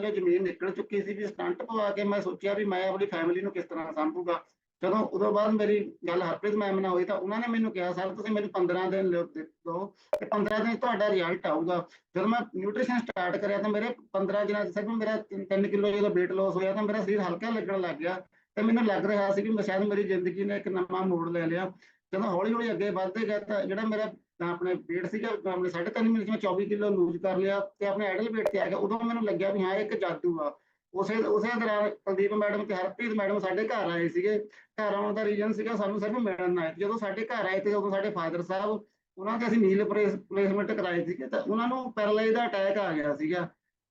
ਥੱਲੇ ਜ਼ਮੀਨ ਨਿਕਲ ਚੁੱਕੀ ਸੀ ਵੀ ਸਟੰਟ ਪਵਾ ਕੇ ਮੈਂ ਸੋਚਿਆ ਵੀ ਮੈਂ ਆਪਣੀ ਫੈਮਿਲੀ ਨੂੰ ਕਿਸ ਤਰ੍ਹਾਂ ਸੰਭੂਗਾ। ਜਦੋਂ ਉਦੋਂ ਬਾਅਦ ਮੇਰੀ ਗੱਲ ਹਰਪ੍ਰੀਤ ਮੈਮ ਨਾਲ ਹੋਈ ਤਾਂ ਉਹਨਾਂ ਨੇ ਮੈਨੂੰ ਕਿਹਾ, ਸਰ, ਤੁਸੀਂ ਮੈਨੂੰ 15 ਦਿਨ ਦਿਓ ਤੇ 15 ਦਿਨ ਤੁਹਾਡਾ ਰਿਜ਼ਲਟ ਆਊਗਾ। ਜਦੋਂ ਮੈਂ ਨਿਊਟ੍ਰੀਸ਼ਨ ਸਟਾਰਟ ਕਰਿਆ ਤਾਂ ਮੇਰੇ 15 ਦਿਨਾਂ 'ਚ ਸਿਰਫ ਮੇਰਾ 3 ਕਿਲੋ ਜਦੋਂ weight loss ਹੋਇਆ ਤਾਂ ਮੇਰਾ ਸਰੀਰ ਹਲਕਾ ਲੱਗਣ ਲੱਗ ਗਿਆ ਤੇ ਮੈਨੂੰ ਲੱਗ ਰਿਹਾ ਸੀ ਕਿ ਮੈਂ ਸ਼ਾਇਦ ਮੇਰੀ ਜ਼ਿੰਦਗੀ ਨੇ ਇੱਕ ਨਵਾਂ ਮੋੜ ਲੈ ਲਿਆ। ਜਦੋਂ ਹੌਲੀ ਹੌਲੀ ਅੱਗੇ ਵੱਧਦੇ ਗਿਆ ਤਾਂ ਜਿਹੜਾ ਮੇਰਾ ਤਾਂ ਆਪਣੇ weight ਸੀਗਾ ਆਪਣੇ 3.5 ਮਹੀਨੇ 'ਚ ਮੈਂ 24 ਕਿਲੋ ਲੂਜ਼ ਕਰ ਲਿਆ ਤੇ ਆਪਣੇ ਆਈਡਲ weight ਤੇ ਆ ਗਿਆ। ਉਦੋਂ ਮੈਨੂੰ ਲੱਗਿਆ ਵੀ ਹਾਂ ਇੱਕ ਜਾਦੂ ਆ। ਉਸੇ ਉਸੇ ਦੌਰਾਨ ਕੁਲਦੀਪ ਮੈਡਮ ਤੇ ਹਰਪ੍ਰੀਤ ਮੈਡਮ ਸਾਡੇ ਘਰ ਆਏ ਸੀਗੇ। ਘਰ ਆਉਣ ਦਾ ਰੀਜ਼ਨ ਸੀਗਾ ਸਾਨੂੰ ਸਿਰਫ ਮਿਲਣ ਆਏ। ਜਦੋਂ ਸਾਡੇ ਘਰ ਆਏ ਤੇ ਉਦੋਂ ਸਾਡੇ ਫਾਦਰ ਸਾਹਿਬ, ਉਹਨਾਂ ਦੇ ਅਸੀਂ ਨੀਲ ਪਲੇਸਮੈਂਟ ਕਰਾਏ ਸੀਗੇ ਤਾਂ ਉਹਨਾਂ ਨੂੰ ਪੈਰਾਲਾਈਜ਼ ਦਾ ਅਟੈਕ ਆ ਗਿਆ ਸੀਗਾ।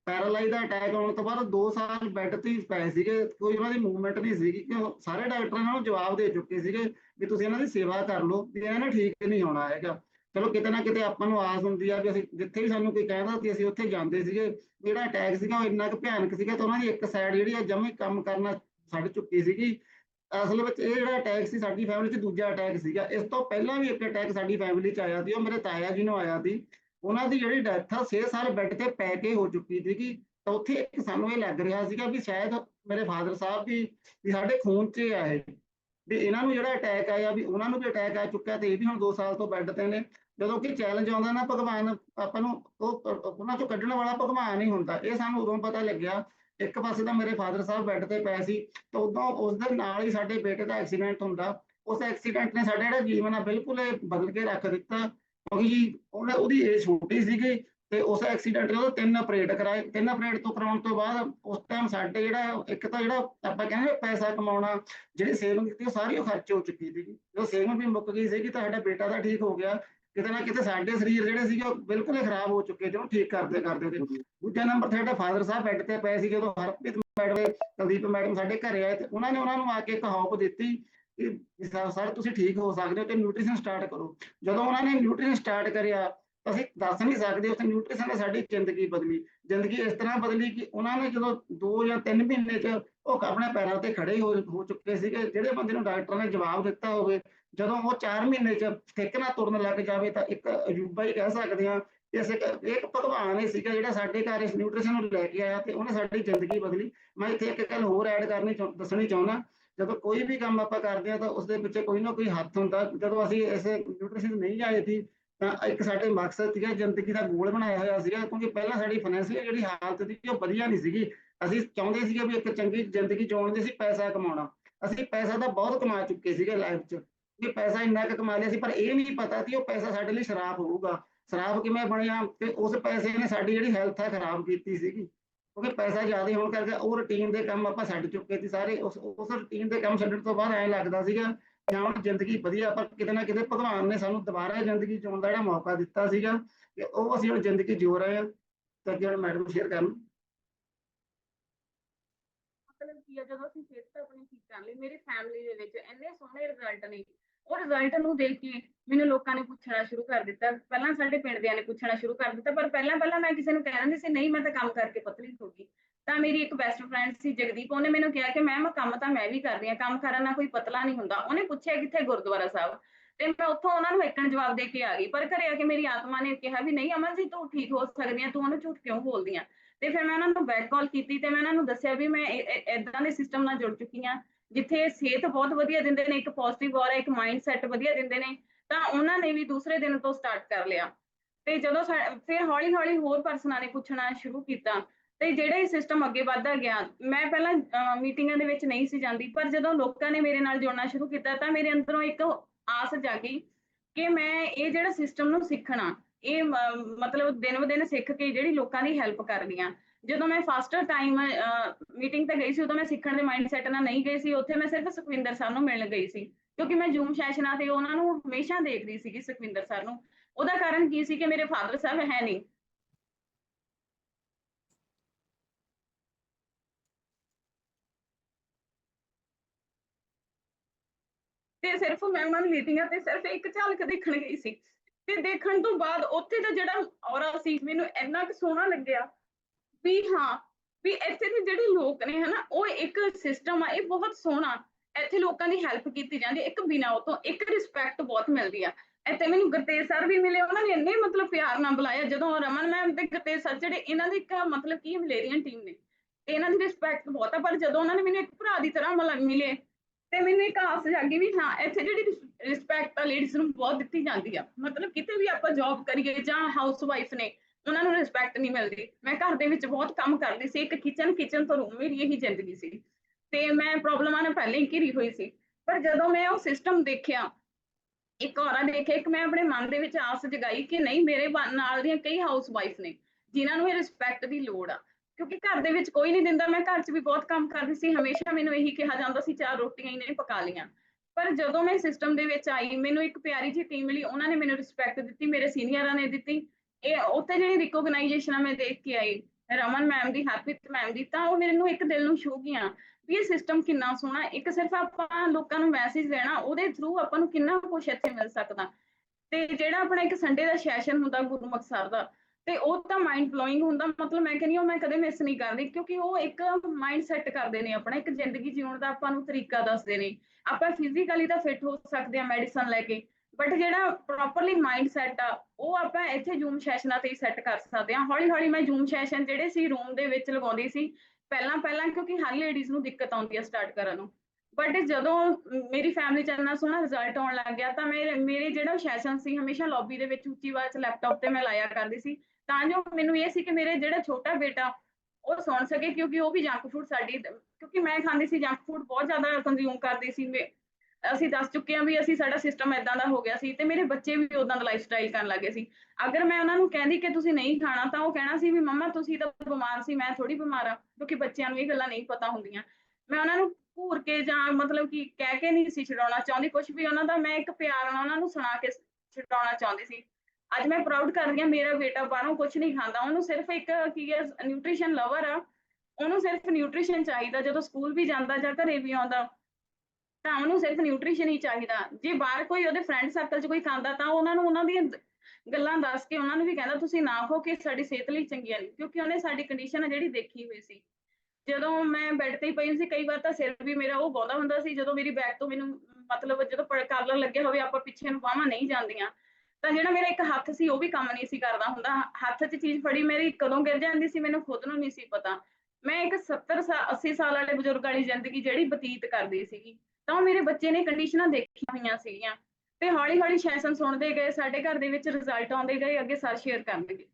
ਪੈਰਾਲਾਈਜ਼ ਦਾ ਅਟੈਕ ਆਉਣ ਤੋਂ ਬਾਅਦ 2 ਸਾਲ ਬੈੱਡ ਤੇ ਹੀ ਪਏ ਸੀਗੇ। ਕੋਈ ਉਹਨਾਂ ਦੀ ਮੂਵਮੈਂਟ ਨਹੀਂ ਸੀਗੀ ਕਿ ਸਾਰੇ ਡਾਕਟਰਾਂ ਨੂੰ ਜਵਾਬ ਦੇ ਚੁੱਕੇ ਸੀਗੇ ਵੀ ਤੁਸੀਂ ਇਹਨਾਂ ਦੀ ਸੇਵਾ ਕਰ ਲਓ, ਵੀ ਇਹਨਾਂ ਨੇ ਠੀਕ ਨਹੀਂ ਹੋਣਾ ਹੈਗਾ। ਚਲੋ ਕਿਤੇ ਨਾ ਕਿਤੇ ਆਪਾਂ ਨੂੰ ਆਸ ਹੁੰਦੀ ਆ ਵੀ ਅਸੀਂ ਜਿੱਥੇ ਵੀ ਸਾਨੂੰ ਕੋਈ ਕਹਿੰਦਾ ਸੀ, ਅਸੀਂ ਉੱਥੇ ਜਾਂਦੇ ਸੀਗੇ। ਜਿਹੜਾ ਅਟੈਕ ਸੀਗਾ ਉਹ ਇੰਨਾ ਕੁ ਭਿਆਨਕ ਸੀਗਾ ਤਾਂ ਉਹਨਾਂ ਦੀ ਇੱਕ ਸਾਈਡ ਜਿਹੜੀ ਆ ਜਮੇ ਕੰਮ ਕਰਨਾ ਛੱਡ ਚੁੱਕੀ ਸੀਗੀ। ਅਸਲ ਵਿੱਚ ਇਹ ਜਿਹੜਾ ਅਟੈਕ ਸੀ ਸਾਡੀ ਫੈਮਿਲੀ 'ਚ ਦੂਜਾ ਅਟੈਕ ਸੀਗਾ। ਇਸ ਤੋਂ ਪਹਿਲਾਂ ਵੀ ਇੱਕ ਅਟੈਕ ਸਾਡੀ ਫੈਮਿਲੀ 'ਚ ਆਇਆ ਸੀ, ਉਹ ਮੇਰੇ ਤਾਇਆ ਜੀ ਨੂੰ ਆਇਆ ਸੀ। ਉਹਨਾਂ ਦੀ ਜਿਹੜੀ ਡੈਥ ਆ 6 ਸਾਲ ਬੈੱਡ ਤੇ ਪੈ ਕੇ ਹੋ ਚੁੱਕੀ ਸੀਗੀ। ਤਾਂ ਉੱਥੇ ਸਾਨੂੰ ਇਹ ਲੱਗ ਰਿਹਾ ਸੀਗਾ ਵੀ ਸ਼ਾਇਦ ਮੇਰੇ ਫਾਦਰ ਸਾਹਿਬ ਵੀ ਵੀ ਸਾਡੇ ਖੂਨ 'ਚ ਆ ਇਹ ਵੀ ਇਹਨਾਂ ਨੂੰ ਜਿਹੜਾ ਅਟੈਕ ਆਇਆ ਵੀ ਉਹਨਾਂ ਨੂੰ ਵੀ ਅਟੈਕ ਆ ਚੁੱਕਿਆ ਤੇ ਇਹ ਵੀ ਹੁਣ 2 ਸਾਲ ਤੋਂ ਬੈੱਡ ਤੇ ਨੇ। ਜਦੋਂ ਕਿ ਚੈਲੰਜ ਆਉਂਦਾ ਨਾ ਭਗਵਾਨ, ਆਪਾਂ ਨੂੰ ਉਹ, ਉਹਨਾਂ ਚੋਂ ਕੱਢਣ ਵਾਲਾ ਭਗਵਾਨ ਹੀ ਹੁੰਦਾ। ਇਹ ਸਾਨੂੰ ਉਦੋਂ ਪਤਾ ਲੱਗਿਆ, ਇੱਕ ਪਾਸੇ ਤਾਂ ਮੇਰੇ ਫਾਦਰ ਸਾਹਿਬ ਬੈੱਡ ਤੇ ਪਏ ਸੀ, ਤਾਂ ਉਦੋਂ ਉਸ ਦੇ ਨਾਲ ਹੀ ਸਾਡੇ ਬੇਟੇ ਦਾ ਐਕਸੀਡੈਂਟ ਹੁੰਦਾ। ਉਸ ਐਕਸੀਡੈਂਟ ਨੇ ਸਾਡਾ ਜਿਹੜਾ ਜੀਵਨ ਆ ਬਿਲਕੁਲ ਇਹ ਬਦਲ ਕੇ ਰੱਖ ਦਿੱਤਾ, ਕਿਉਂਕਿ ਜੀ ਉਹਨੇ ਉਹਦੀ ਏਜ ਛੋਟੀ ਸੀਗੀ ਤੇ ਉਸ ਐਕਸੀਡੈਂਟ ਨਾਲ ਤਿੰਨ ਆਪਰੇਟ ਕਰਾਏ। ਤਿੰਨ ਆਪਰੇਟ ਤੋਂ ਕਰਾਉਣ ਤੋਂ ਬਾਅਦ ਉਸ ਟਾਈਮ ਸਾਡੇ ਜਿਹੜਾ ਇੱਕ ਤਾਂ ਜਿਹੜਾ ਆਪਾਂ ਕਹਿੰਦੇ ਪੈਸਾ ਕਮਾਉਣਾ, ਜਿਹੜੀ ਸੇਵਿੰਗ ਕੀਤੀ ਉਹ ਸਾਰੀ ਖਰਚ ਹੋ ਚੁੱਕੀ ਸੀਗੀ। ਜਦੋਂ ਸੇਵਿੰਗ ਵੀ ਮੁੱਕ ਗਈ ਸੀਗੀ ਤਾਂ ਸਾਡਾ ਬੇਟਾ ਦਾ ਠੀਕ ਹੋ ਗਿਆ। ਕਿਤੇ ਨਾ ਕਿਤੇ ਸਾਡੇ ਸਰੀਰ ਜਿਹੜੇ ਸੀਗੇ ਉਹ ਬਿਲਕੁਲ ਹੀ ਖਰਾਬ ਹੋ ਚੁੱਕੇ ਜਦੋਂ ਠੀਕ ਕਰਦੇ ਕਰਦੇ ਤੇ। ਦੂਜਾ ਨੰਬਰ ਸਾਡੇ ਫਾਦਰ ਸਾਹਿਬ ਬੈੱਡ ਤੇ ਪਏ ਸੀ ਜਦੋਂ ਹਰਪ੍ਰੀਤ ਮੈਡਮ, ਕੁਲਦੀਪ ਮੈਡਮ ਸਾਡੇ ਘਰੇ ਆਏ ਤੇ ਉਹਨਾਂ ਨੇ ਉਹਨਾਂ ਨੂੰ ਆ ਕੇ ਇੱਕ ਹੌਪ ਦਿੱਤੀ ਕਿ ਸਰ ਤੁਸੀਂ ਠੀਕ ਹੋ ਸਕਦੇ ਹੋ ਤੇ ਨਿਊਟ੍ਰੀਸ਼ਨ ਸਟਾਰਟ ਕਰੋ। ਜਦੋਂ ਉਹਨਾਂ ਨੇ ਨਿਊਟ੍ਰੀਸ਼ਨ ਸਟਾਰਟ ਕਰਿਆ ਅਸੀਂ ਦੱਸ ਨਹੀਂ ਸਕਦੇ ਉਸ ਨਿਊਟ੍ਰੀਸ਼ਨ ਨੇ ਸਾਡੀ ਜ਼ਿੰਦਗੀ ਬਦਲੀ। ਜ਼ਿੰਦਗੀ ਇਸ ਤਰ੍ਹਾਂ ਬਦਲੀ ਕਿ ਉਹਨਾਂ ਨੇ ਜਦੋਂ 2 ਜਾਂ 3 ਮਹੀਨੇ ਚ ਉਹ ਆਪਣੇ ਪੈਰਾਂ ਤੇ ਖੜੇ ਹੋ ਚੁੱਕੇ ਸੀਗੇ, ਜਿਹੜੇ ਬੰਦੇ ਨੂੰ ਡਾਕਟਰਾਂ ਨੇ ਜਵਾਬ ਦਿੱਤਾ ਹੋਵੇ, ਜਦੋਂ ਉਹ 4 ਮਹੀਨੇ ਚ ਠੇਕ ਨਾਲ ਤੁਰਨ ਲੱਗ ਜਾਵੇ ਤਾਂ ਇੱਕ ਅਜੂਬਾ ਹੀ ਕਹਿ ਸਕਦੇ ਆ ਇਸ ਇੱਕ ਭਗਵਾਨ ਹੀ ਸੀਗਾ ਜਿਹੜਾ ਸਾਡੇ ਘਰ ਇਸ ਨਿਊਟ੍ਰੀਸ਼ਨ ਨੂੰ ਲੈ ਕੇ ਆਇਆ ਤੇ ਉਹਨੇ ਸਾਡੀ ਜ਼ਿੰਦਗੀ ਬਦਲੀ। ਮੈਂ ਇੱਥੇ ਇੱਕ ਗੱਲ ਹੋਰ ਐਡ ਕਰਨੀ ਦੱਸਣੀ ਚਾਹੁੰਦਾ, ਜਦੋਂ ਕੋਈ ਵੀ ਕੰਮ ਆਪਾਂ ਕਰਦੇ ਆ ਤਾਂ ਉਸ ਦੇ ਪਿੱਛੇ ਕੋਈ ਨਾ ਕੋਈ ਹੱਥ ਹੁੰਦਾ। ਜਦੋਂ ਅਸੀਂ ਇਸ ਨਿਊਟ੍ਰੀਸ਼ਨ ਨਹੀਂ ਆਏ ਸੀ ਤਾਂ ਇੱਕ ਸਾਡੇ ਮਕਸਦ ਸੀਗਾ ਜ਼ਿੰਦਗੀ ਦਾ ਗੋਲ ਬਣਾਇਆ ਹੋਇਆ ਸੀਗਾ, ਕਿਉਂਕਿ ਪਹਿਲਾਂ ਸਾਡੀ ਫਾਈਨੈਂਸ਼ੀਅਲ ਜਿਹੜੀ ਹਾਲਤ ਸੀ, ਉਹ ਵਧੀਆ ਨਹੀਂ ਸੀਗੀ। ਅਸੀਂ ਚਾਹੁੰਦੇ ਸੀਗੇ ਵੀ ਇੱਕ ਚੰਗੀ ਜ਼ਿੰਦਗੀ ਜਿਉਣ ਦੇ ਸੀ ਪੈਸਾ ਕਮਾਉਣਾ। ਅਸੀਂ ਪੈਸਾ ਤਾਂ ਬਹੁਤ ਕਮਾ ਚੁੱਕੇ ਸੀਗੇ ਲਾਈਫ 'ਚ। ਕਿ ਪੈਸਾ ਇੰਨਾ ਕੁ ਕਮਾ ਲਿਆ ਸੀ, ਪਰ ਇਹ ਨਹੀਂ ਪਤਾ ਸੀ ਉਹ ਪੈਸਾ ਸਾਡੇ ਲਈ ਸ਼ਰਾਬ ਹੋਊਗਾ। ਸ਼ਰਾਬ ਕਿਵੇਂ ਬਣਿਆ ਤੇ ਉਸ ਪੈਸੇ ਨੇ ਸਾਡੀ ਜਿਹੜੀ ਹੈਲਥ ਹੈ ਖਰਾਬ ਕੀਤੀ ਸੀਗੀ। ਕਿਉਂਕਿ ਪੈਸਾ ਜ਼ਿਆਦਾ ਹੋਣ ਕਰਕੇ ਉਹ ਰੁਟੀਨ ਦੇ ਕੰਮ ਆਪਾਂ ਛੱਡ ਚੁੱਕੇ ਸੀ ਸਾਰੇ। ਉਸ ਉਸ ਰੁਟੀਨ ਦੇ ਕੰਮ ਛੱਡਣ ਤੋਂ ਬਾਅਦ ਐਂ ਲੱਗਦਾ ਸੀਗਾ ਕਿ ਜ਼ਿੰਦਗੀ ਵਧੀਆ, ਪਰ ਕਿਤੇ ਨਾ ਕਿਤੇ ਭਗਵਾਨ ਨੇ ਸਾਨੂੰ ਦੁਬਾਰਾ ਜ਼ਿੰਦਗੀ ਜਿਉਣ ਦਾ ਜਿਹੜਾ ਮੌਕਾ ਦਿੱਤਾ ਸੀਗਾ ਕਿ ਉਹ ਅਸੀਂ ਹੁਣ ਜ਼ਿੰਦਗੀ ਜਿਉ ਰਹੇ ਹਾਂ। ਤਾਂ ਅੱਗੇ ਹੁਣ ਮੈਡਮ ਸ਼ੇਅਰ ਕਰਨ। ਮਤਲਬ ਕੀ ਆ, ਜਦੋਂ ਅਸੀਂ ਸਿਹਤ ਆਪਣੀ ਠੀਕ ਕਰ ਲਈ, ਮੇਰੀ ਫੈਮਿਲੀ ਦੇ ਵਿੱਚ ਇੰਨੇ ਸੋਹਣੇ ਰਿਜ਼ਲਟ ਨੇ। ਉਹ ਰਿਜ਼ਲਟ ਨੂੰ ਦੇਖ ਕੇ ਮੈਨੂੰ ਲੋਕਾਂ ਨੇ ਪੁੱਛਣਾ ਸ਼ੁਰੂ ਕਰ ਦਿੱਤਾ। ਪਹਿਲਾਂ ਸਾਡੇ ਪਿੰਡ ਦਿਆਂ ਨੇ ਪੁੱਛਣਾ ਸ਼ੁਰੂ ਕਰ ਦਿੱਤਾ, ਪਰ ਪਹਿਲਾਂ ਪਹਿਲਾਂ ਮੈਂ ਕਿਸੇ ਨੂੰ ਕਹਿ ਦਿੰਦੀ ਸੀ, ਨਹੀਂ, ਮੈਂ ਤਾਂ ਕੰਮ ਕਰਕੇ ਪਤਲੀ ਹੋ ਗਈ। ਤਾਂ ਮੇਰੀ ਇੱਕ ਬੈਸਟ ਫਰੈਂਡ ਸੀ ਜਗਦੀਪ, ਉਹਨੇ ਮੈਨੂੰ ਕਿਹਾ ਕਿ ਮੈਮ ਕੰਮ ਤਾਂ ਮੈਂ ਵੀ ਕਰਦੀ ਆ ਕੰਮ ਕਰਨ ਨਾਲ ਕੋਈ ਪਤਲਾ ਨਹੀਂ ਹੁੰਦਾ। ਉਹਨੇ ਪੁੱਛਿਆ ਕਿੱਥੇ ਗੁਰਦੁਆਰਾ ਸਾਹਿਬ? ਤੇ ਮੈਂ ਉੱਥੋਂ ਉਹਨਾਂ ਨੂੰ ਇੱਕਣ ਜਵਾਬ ਦੇ ਕੇ ਆ ਗਈ। ਪਰ ਘਰੇ ਆ ਕੇ ਮੇਰੀ ਆਤਮਾ ਨੇ ਕਿਹਾ ਵੀ ਨਹੀਂ, ਅਮਨ ਜੀ, ਤੂੰ ਠੀਕ ਹੋ ਸਕਦੀ ਆ, ਤੂੰ ਉਹਨੂੰ ਝੂਠ ਕਿਉਂ ਬੋਲਦੀ ਆ? ਤੇ ਫਿਰ ਮੈਂ ਉਹਨਾਂ ਨੂੰ ਬੈਕ ਕਾਲ ਕੀਤੀ ਤੇ ਮੈਂ ਉਹਨਾਂ ਨੂੰ ਦੱਸਿਆ ਵੀ ਮੈਂ ਇਦਾਂ ਦੇ ਸਿਸਟਮ ਨਾਲ ਜੁੜ ਚੁੱਕੀ ਆ, ਜਿੱਥੇ ਸਿਹਤ ਬਹੁਤ ਵਧੀਆ ਦਿੰਦੇ ਨੇ, ਇੱਕ ਪੋਜ਼ਿਟਿਵ ਔਰ ਇੱਕ ਮਾਈਂਡ ਸੈਟ ਵਧੀਆ ਦਿੰਦੇ ਨੇ, ਤਾਂ ਉਹਨਾਂ ਨੇ ਵੀ ਦੂਸਰੇ ਦਿਨ ਤੋਂ ਸਟਾਰਟ ਕਰ ਲਿਆ। ਤੇ ਜਦੋਂ ਫਿਰ ਹੌਲੀ ਹੌਲੀ ਹੋਰ ਪਰਸਨਾਂ ਨੇ ਪੁੱਛਣਾ ਸ਼ੁਰੂ ਕੀਤਾ। ਤੇ ਜਿਹੜਾ ਇਹ ਸਿਸਟਮ ਅੱਗੇ ਵਧਦਾ ਗਿਆ, ਮੈਂ ਪਹਿਲਾਂ ਮੀਟਿੰਗਾਂ ਦੇ ਵਿੱਚ ਨਹੀਂ ਸੀ ਜਾਂਦੀ, ਪਰ ਜਦੋਂ ਲੋਕਾਂ ਨੇ ਮੇਰੇ ਨਾਲ ਜੁੜਨਾ ਸ਼ੁਰੂ ਕੀਤਾ, ਤਾਂ ਮੇਰੇ ਅੰਦਰੋਂ ਇੱਕ ਆਸ ਜਾਗੀ ਕਿ ਮੈਂ ਇਹ ਜਿਹੜਾ ਸਿਸਟਮ ਨੂੰ ਸਿੱਖਣਾ, ਇਹ ਮਤਲਬ ਦਿਨ ਬ ਸਿੱਖ ਕੇ ਜਿਹੜੀ ਲੋਕਾਂ ਦੀ ਹੈਲਪ ਕਰਨੀ ਆ ਜਦੋਂ ਮੈਂ ਫਸਟ ਟਾਈਮ ਮੀਟਿੰਗ ਤੇ ਗਈ ਸੀ, ਉਦੋਂ ਮੈਂ ਸਿੱਖਣ ਦੇ ਮਾਈਂਡ ਸੈਟ ਨਾਲ ਨਹੀਂ ਗਈ ਸੀ, ਉੱਥੇ ਮੈਂ ਸਿਰਫ ਸੁਖਵਿੰਦਰ ਸਰ ਨੂੰ ਮਿਲਣ ਗਈ ਸੀ, ਕਿਉਂਕਿ ਮੈਂ ਜੂਮ ਸੈਸ਼ਨਾਂ ਤੇ ਉਹਨਾਂ ਨੂੰ ਹਮੇਸ਼ਾ ਦੇਖਦੀ ਸੀਗੀ ਸੁਖਵਿੰਦਰ ਸਰ ਨੂੰ। ਉਹਦਾ ਕਾਰਨ ਕੀ ਸੀ ਕਿ ਮੇਰੇ ਫਾਦਰ ਸਾਹਿਬ ਹੈ ਨਹੀਂ। ਤੇ ਸਿਰਫ ਮੈਂ ਉਹਨਾਂ ਦੀ ਮੀਟਿੰਗਾਂ ਤੇ ਸਿਰਫ ਇੱਕ ਝਲਕ ਦੇਖਣ ਗਈ ਸੀ। ਤੇ ਦੇਖਣ ਤੋਂ ਬਾਅਦ ਉੱਥੇ ਦਾ ਜਿਹੜਾ ਔਰਾ ਸੀ, ਮੈਨੂੰ ਇੰਨਾ ਕੁ ਸੋਹਣਾ ਲੱਗਿਆ ਵੀ ਹਾਂ, ਵੀ ਇੱਥੇ ਦੇ ਜਿਹੜੇ ਲੋਕ ਨੇ ਹਨਾ, ਉਹ ਇੱਕ ਸਿਸਟਮ ਆ, ਇਹ ਬਹੁਤ ਸੋਹਣਾ। ਇੱਥੇ ਲੋਕਾਂ ਦੀ ਹੈਲਪ ਕੀਤੀ ਜਾਂਦੀ, ਇੱਕ ਬਿਨਾ ਉਹ ਤੋਂ ਇੱਕ ਰਿਸਪੈਕਟ ਬਹੁਤ ਮਿਲਦੀ ਆ। ਇੱਥੇ ਮੈਨੂੰ ਗੁਰਤੇਜ ਸਰ ਵੀ ਮਿਲੇ, ਉਹਨਾਂ ਨੇ ਇੰਨੇ ਮਤਲਬ ਪਿਆਰ ਨਾਲ ਬੁਲਾਇਆ, ਜਦੋਂ ਰਮਨ ਮੈਮ ਤੇ ਗੁਰਤੇਜ ਸਰ ਜਿਹੜੇ ਇਹਨਾਂ ਦੀ ਇੱਕ ਮਤਲਬ ਕੀ ਮਲੇਰੀਅਨ ਟੀਮ ਨੇ, ਇਹਨਾਂ ਦੀ ਰਿਸਪੈਕਟ ਬਹੁਤ ਆ, ਪਰ ਜਦੋਂ ਉਹਨਾਂ ਨੇ ਮੈਨੂੰ ਇੱਕ ਭਰਾ ਦੀ ਤਰ੍ਹਾਂ ਮਿਲੇ ਤੇ ਮੈਨੂੰ ਇੱਕ ਆਸ ਜਾਗੀ ਵੀ ਹਾਂ, ਇੱਥੇ ਜਿਹੜੀ ਰਿਸਪੈਕਟ ਆ ਲੇਡੀਜ਼ ਨੂੰ ਬਹੁਤ ਦਿੱਤੀ ਜਾਂਦੀ ਆ। ਮਤਲਬ ਕਿਤੇ ਵੀ ਆਪਾਂ ਜੌਬ ਕਰੀਏ ਜਾਂ ਹਾਊਸ ਵਾਈਫ ਨੇ, ਉਹਨਾਂ ਨੂੰ ਰਿਸਪੈਕਟ ਨਹੀਂ ਮਿਲਦੀ। ਮੈਂ ਘਰ ਦੇ ਵਿੱਚ ਬਹੁਤ ਕੰਮ ਕਰਦੀ ਸੀ, ਇੱਕ ਕਿਚਨ ਕਿਚਨ ਤੋਂ ਰੂਮ ਮੇਰੀ ਇਹੀ ਜ਼ਿੰਦਗੀ ਸੀ। ਤੇ ਮੈਂ ਪ੍ਰੋਬਲਮਾਂ ਨਾਲ ਪਹਿਲੇ ਹੀ ਘਿਰੀ ਹੋਈ ਸੀ। ਪਰ ਜਦੋਂ ਮੈਂ ਉਹ ਸਿਸਟਮ ਦੇਖਿਆ, ਇੱਕ ਔਰਾ ਦੇਖਿਆ ਇੱਕ ਮੈਂ ਆਪਣੇ ਮਨ ਦੇ ਵਿੱਚ ਆਸ ਜਗਾਈ ਕਿ ਨਹੀਂ, ਮੇਰੇ ਨਾਲ ਦੀਆਂ ਕਈ ਹਾਊਸ ਵਾਈਫ ਨੇ, ਜਿਨ੍ਹਾਂ ਨੂੰ ਇਹ ਰਿਸਪੈਕਟ ਦੀ ਲੋੜ ਆ। ਕਿਉਂਕਿ ਘਰ ਦੇ ਵਿੱਚ ਕੋਈ ਨਹੀਂ ਦਿੰਦਾ, ਮੈਂ ਘਰ 'ਚ ਵੀ ਬਹੁਤ ਕੰਮ ਕਰਦੀ ਸੀ, ਹਮੇਸ਼ਾ ਮੈਨੂੰ ਇਹੀ ਕਿਹਾ ਜਾਂਦਾ ਸੀ, ਚਾਰ ਰੋਟੀਆਂ ਇਹਨੇ ਪਕਾ ਲੀਆਂ ਪਰ ਜਦੋਂ ਮੈਂ ਸਿਸਟਮ ਦੇ ਵਿੱਚ ਆਈ, ਮੈਨੂੰ ਇੱਕ ਪਿਆਰੀ ਜਿਹੀ ਟੀਮ ਮਿਲੀ, ਉਹਨਾਂ ਨੇ ਮੈਨੂੰ ਰਿਸਪੈਕਟ ਦਿੱਤੀ, ਮੇਰੇ ਸੀਨੀਅਰਾਂ ਨੇ ਦਿੱਤੀ। ਇਹ ਉੱਥੇ ਜਿਹੜੀ ਰਿਕੋਗਨਾਈਜੇਸ਼ਨ ਆ ਮੈਂ ਦੇਖ ਕੇ ਆਈ, ਰਮਨ ਮੈਮ ਦੀ, ਹਰਪ੍ਰੀਤ ਮੈਮ ਦੀ, ਤਾਂ ਉਹ ਮੈਨੂੰ ਇੱਕ ਦਿਲ ਨੂੰ ਛੂ ਗਈਆਂ ਵੀ ਇਹ ਸਿਸਟਮ ਕਿੰਨਾ ਸੋਹਣਾ, ਇੱਕ ਸਿਰਫ ਆਪਾਂ ਲੋਕਾਂ ਨੂੰ ਮੈਸੇਜ ਦੇਣਾ, ਉਹਦੇ ਥਰੂ ਆਪਾਂ ਨੂੰ ਕਿੰਨਾ ਕੁਝ ਇੱਥੇ ਮਿਲ ਸਕਦਾ। ਤੇ ਜਿਹੜਾ ਆਪਣਾ ਇੱਕ ਸੰਡੇ ਦਾ ਸੈਸ਼ਨ ਹੁੰਦਾ ਗੁਰਮੁਖ ਸਰ ਦਾ ਤੇ ਉਹ ਤਾਂ ਮਾਈਂਡ ਬਲੋਇੰਗ ਹੁੰਦਾ, ਮਤਲਬ ਮੈਂ ਕਹਿੰਦੀ ਹਾਂ ਮੈਂ ਕਦੇ ਮਿਸ ਨਹੀਂ ਕਰਦੀ, ਕਿਉਂਕਿ ਉਹ ਇੱਕ ਮਾਈਂਡ ਸੈੱਟ ਕਰਦੇ ਨੇ ਆਪਣਾ, ਇੱਕ ਜ਼ਿੰਦਗੀ ਜਿਉਣ ਦਾ ਆਪਾਂ ਨੂੰ ਤਰੀਕਾ ਦੱਸਦੇ ਨੇ। ਆਪਾਂ ਫਿਜ਼ੀਕਲੀ ਤਾਂ ਫਿੱਟ ਹੋ ਸਕਦੇ ਆ ਮੈਡੀਸਨ ਲੈ ਕੇ ਬਟ ਜਿਹੜਾ ਪ੍ਰੋਪਰਲੀ ਮਾਈਂਡ ਸੈਟ ਆ, ਉਹ ਆਪਾਂ ਇੱਥੇ ਜ਼ੂਮ ਸੈਸ਼ਨਾਂ ਤੇ ਹੀ ਸੈੱਟ ਕਰ ਸਕਦੇ ਆ ਹੌਲੀ ਹੌਲੀ ਮੈਂ ਜ਼ੂਮ ਸੈਸ਼ਨ ਜਿਹੜੇ ਸੀ ਰੂਮ ਦੇ ਵਿੱਚ ਲਗਾਉਂਦੀ ਸੀ ਪਹਿਲਾਂ ਪਹਿਲਾਂ ਕਿਉਂਕਿ ਹਰ ਲੇਡੀਜ਼ ਨੂੰ ਦਿੱਕਤ ਆਉਂਦੀ ਆ ਸਟਾਰਟ ਕਰਨ ਨੂੰ। ਬਟ ਜਦੋਂ ਮੇਰੀ ਫੈਮਿਲੀ ਚ ਇੰਨਾ ਸੋਹਣਾ ਰਿਜ਼ਲਟ ਆਉਣ ਲੱਗ ਗਿਆ, ਤਾਂ ਮੇਰੇ ਮੇਰੇ ਜਿਹੜਾ ਸੈਸ਼ਨ ਸੀ, ਹਮੇਸ਼ਾ ਲੌਬੀ ਦੇ ਵਿੱਚ ਉੱਚੀ ਆਵਾਜ਼ ਲੈਪਟਾਪ ਤੇ ਮੈਂ ਲਾਇਆ ਕਰਦੀ ਸੀ। ਤਾਂ ਜੋ ਮੈਨੂੰ ਇਹ ਸੀ ਕਿ ਮੇਰੇ ਜਿਹੜਾ ਛੋਟਾ ਬੇਟਾ, ਉਹ ਸੁਣ ਸਕੇ ਕਿਉਂਕਿ ਉਹ ਵੀ ਜੰਕ ਫੂਡ ਸਾਡੀ, ਕਿਉਂਕਿ ਮੈਂ ਖਾਂਦੀ ਸੀ ਜੰਕ ਫੂਡ ਬਹੁਤ ਜ਼ਿਆਦਾ ਕੰਜ਼ਿਊਮ ਕਰਦੀ ਸੀ ਅਸੀਂ ਦੱਸ ਚੁੱਕੇ ਹਾਂ ਵੀ ਅਸੀਂ ਸਾਡਾ ਸਿਸਟਮ ਇਦਾਂ ਦਾ ਹੋ ਗਿਆ ਸੀ ਤੇ ਮੇਰੇ ਬੱਚੇ ਵੀ ਉਦਾਂ ਦਾ ਲਾਈਫ ਸਟਾਈਲ ਕਰਨ ਲੱਗੇ ਸੀ। ਅਗਰ ਮੈਂ ਉਹਨਾਂ ਨੂੰ ਕਹਿੰਦੀ ਕਿ ਤੁਸੀਂ ਨਹੀਂ ਖਾਣਾ, ਤਾਂ ਉਹ ਕਹਿਣਾ ਸੀ ਵੀ ਮੰਮਾ ਤੁਸੀਂ ਤਾਂ ਬਿਮਾਰ ਸੀ, ਮੈਂ ਥੋੜੀ ਬਿਮਾਰ ਆ ਕਿਉਂਕਿ ਬੱਚਿਆਂ ਨੂੰ ਇਹ ਗੱਲਾਂ ਨਹੀਂ ਪਤਾ ਹੁੰਦੀਆਂ। ਮੈਂ ਉਹਨਾਂ ਨੂੰ ਘੂਰ ਕੇ ਜਾਂ ਮਤਲਬ ਕਿ ਕਹਿ ਕੇ ਨਹੀਂ ਸੀ ਛਡਾਉਣਾ ਚਾਹੁੰਦੀ ਕੁਝ ਵੀ ਉਹਨਾਂ ਦਾ ਮੈਂ ਇੱਕ ਪਿਆਰ ਨਾਲ ਉਹਨਾਂ ਨੂੰ ਸੁਣਾ ਕੇ ਛਡਾਉਣਾ ਚਾਹੁੰਦੀ ਸੀ। ਅੱਜ ਮੈਂ ਪ੍ਰਾਊਡ ਕਰਦੀ ਹਾਂ, ਮੇਰਾ ਬੇਟਾ ਬਾਹਰੋਂ ਕੁਝ ਨਹੀਂ ਖਾਂਦਾ। ਉਹਨੂੰ ਸਿਰਫ ਇੱਕ ਕੀ ਹੈ ਨਿਊਟ੍ਰੀਸ਼ਨ ਲਵਰ ਆ। ਉਹਨੂੰ ਸਿਰਫ ਨਿਊਟ੍ਰੀਸ਼ਨ ਚਾਹੀਦਾ। ਜਦੋਂ ਸਕੂਲ ਵੀ ਜਾਂਦਾ ਜਾਂ ਘਰੇ ਵੀ ਆਉਂਦਾ, ਤਾਂ ਉਹਨੂੰ ਸਿਰਫ ਨਿਊਟ੍ਰੀਸ਼ਨ ਹੀ ਚਾਹੀਦਾ। ਜੇ ਬਾਹਰ ਕੋਈ ਉਹਦੇ ਫਰੈਂਡ ਸਰਕਲ 'ਚ ਕੋਈ ਖਾਂਦਾ, ਤਾਂ ਉਹਨਾਂ ਨੂੰ ਉਹਨਾਂ ਦੀਆਂ ਗੱਲਾਂ ਦੱਸ ਕੇ ਉਹਨਾਂ ਨੂੰ ਵੀ ਕਹਿੰਦਾ, ਤੁਸੀਂ ਨਾ ਖਾਓ ਕਿ ਸਾਡੀ ਸਿਹਤ ਲਈ ਚੰਗੀਆਂ ਨਹੀਂ ਕਿਉਂਕਿ ਉਹਨੇ ਸਾਡੀ ਕੰਡੀਸ਼ਨ ਆ ਜਿਹੜੀ ਦੇਖੀ ਹੋਈ ਸੀ। ਜਦੋਂ ਮੈਂ ਬੈੱਡ ਤੇ ਹੀ ਪਈ ਸੀ, ਕਈ ਵਾਰ ਤਾਂ ਸਿਰ ਵੀ ਮੇਰਾ ਉਹ ਬਹੁਤਾ ਹੁੰਦਾ ਸੀ, ਜਦੋਂ ਮੇਰੀ ਬੈਕ ਤੋਂ ਮੈਨੂੰ ਮਤਲਬ ਜਦੋਂ ਕਾਲਰ ਲੱਗਿਆ ਹੋਵੇ, ਆਪਾਂ ਪਿੱਛੇ ਨੂੰ ਬਾਹਾਂ ਨਹੀਂ ਜਾਂਦੀਆਂ। ਤਾਂ ਜਿਹੜਾ ਮੇਰਾ ਇੱਕ ਹੱਥ ਸੀ, ਉਹ ਵੀ ਕੰਮ ਨਹੀਂ ਸੀ ਕਰਦਾ ਹੁੰਦਾ। ਹੱਥ 'ਚ ਚੀਜ਼ ਫੜੀ, ਮੇਰੀ ਕਦੋਂ ਗਿਰ ਜਾਂਦੀ ਸੀ, ਮੈਨੂੰ ਖੁਦ ਨੂੰ ਨਹੀਂ ਸੀ ਪਤਾ। ਮੈਂ ਇੱਕ 70 80 ਸਾਲ ਵਾਲੇ ਬਜ਼ੁਰਗ ਵਾਲੀ ਜ਼ਿੰਦਗੀ ਜਿਹੜੀ ਬਤੀਤ ਕਰਦੀ ਸੀਗੀ, ਤਾਂ ਉਹ ਮੇਰੇ ਬੱਚੇ ਨੇ ਕੰਡੀਸ਼ਨਾਂ ਦੇਖੀਆਂ ਹੋਈਆਂ ਸੀਗੀਆਂ। ਤੇ ਹੌਲੀ ਹੌਲੀ ਸੈਸ਼ਨ ਸੁਣਦੇ ਗਏ, ਸਾਡੇ ਘਰ ਦੇ ਵਿੱਚ ਰਿਜ਼ਲਟ ਆਉਂਦੇ ਗਏ, ਅੱਗੇ ਸਰ ਸ਼ੇਅਰ ਕਰਨਗੇ।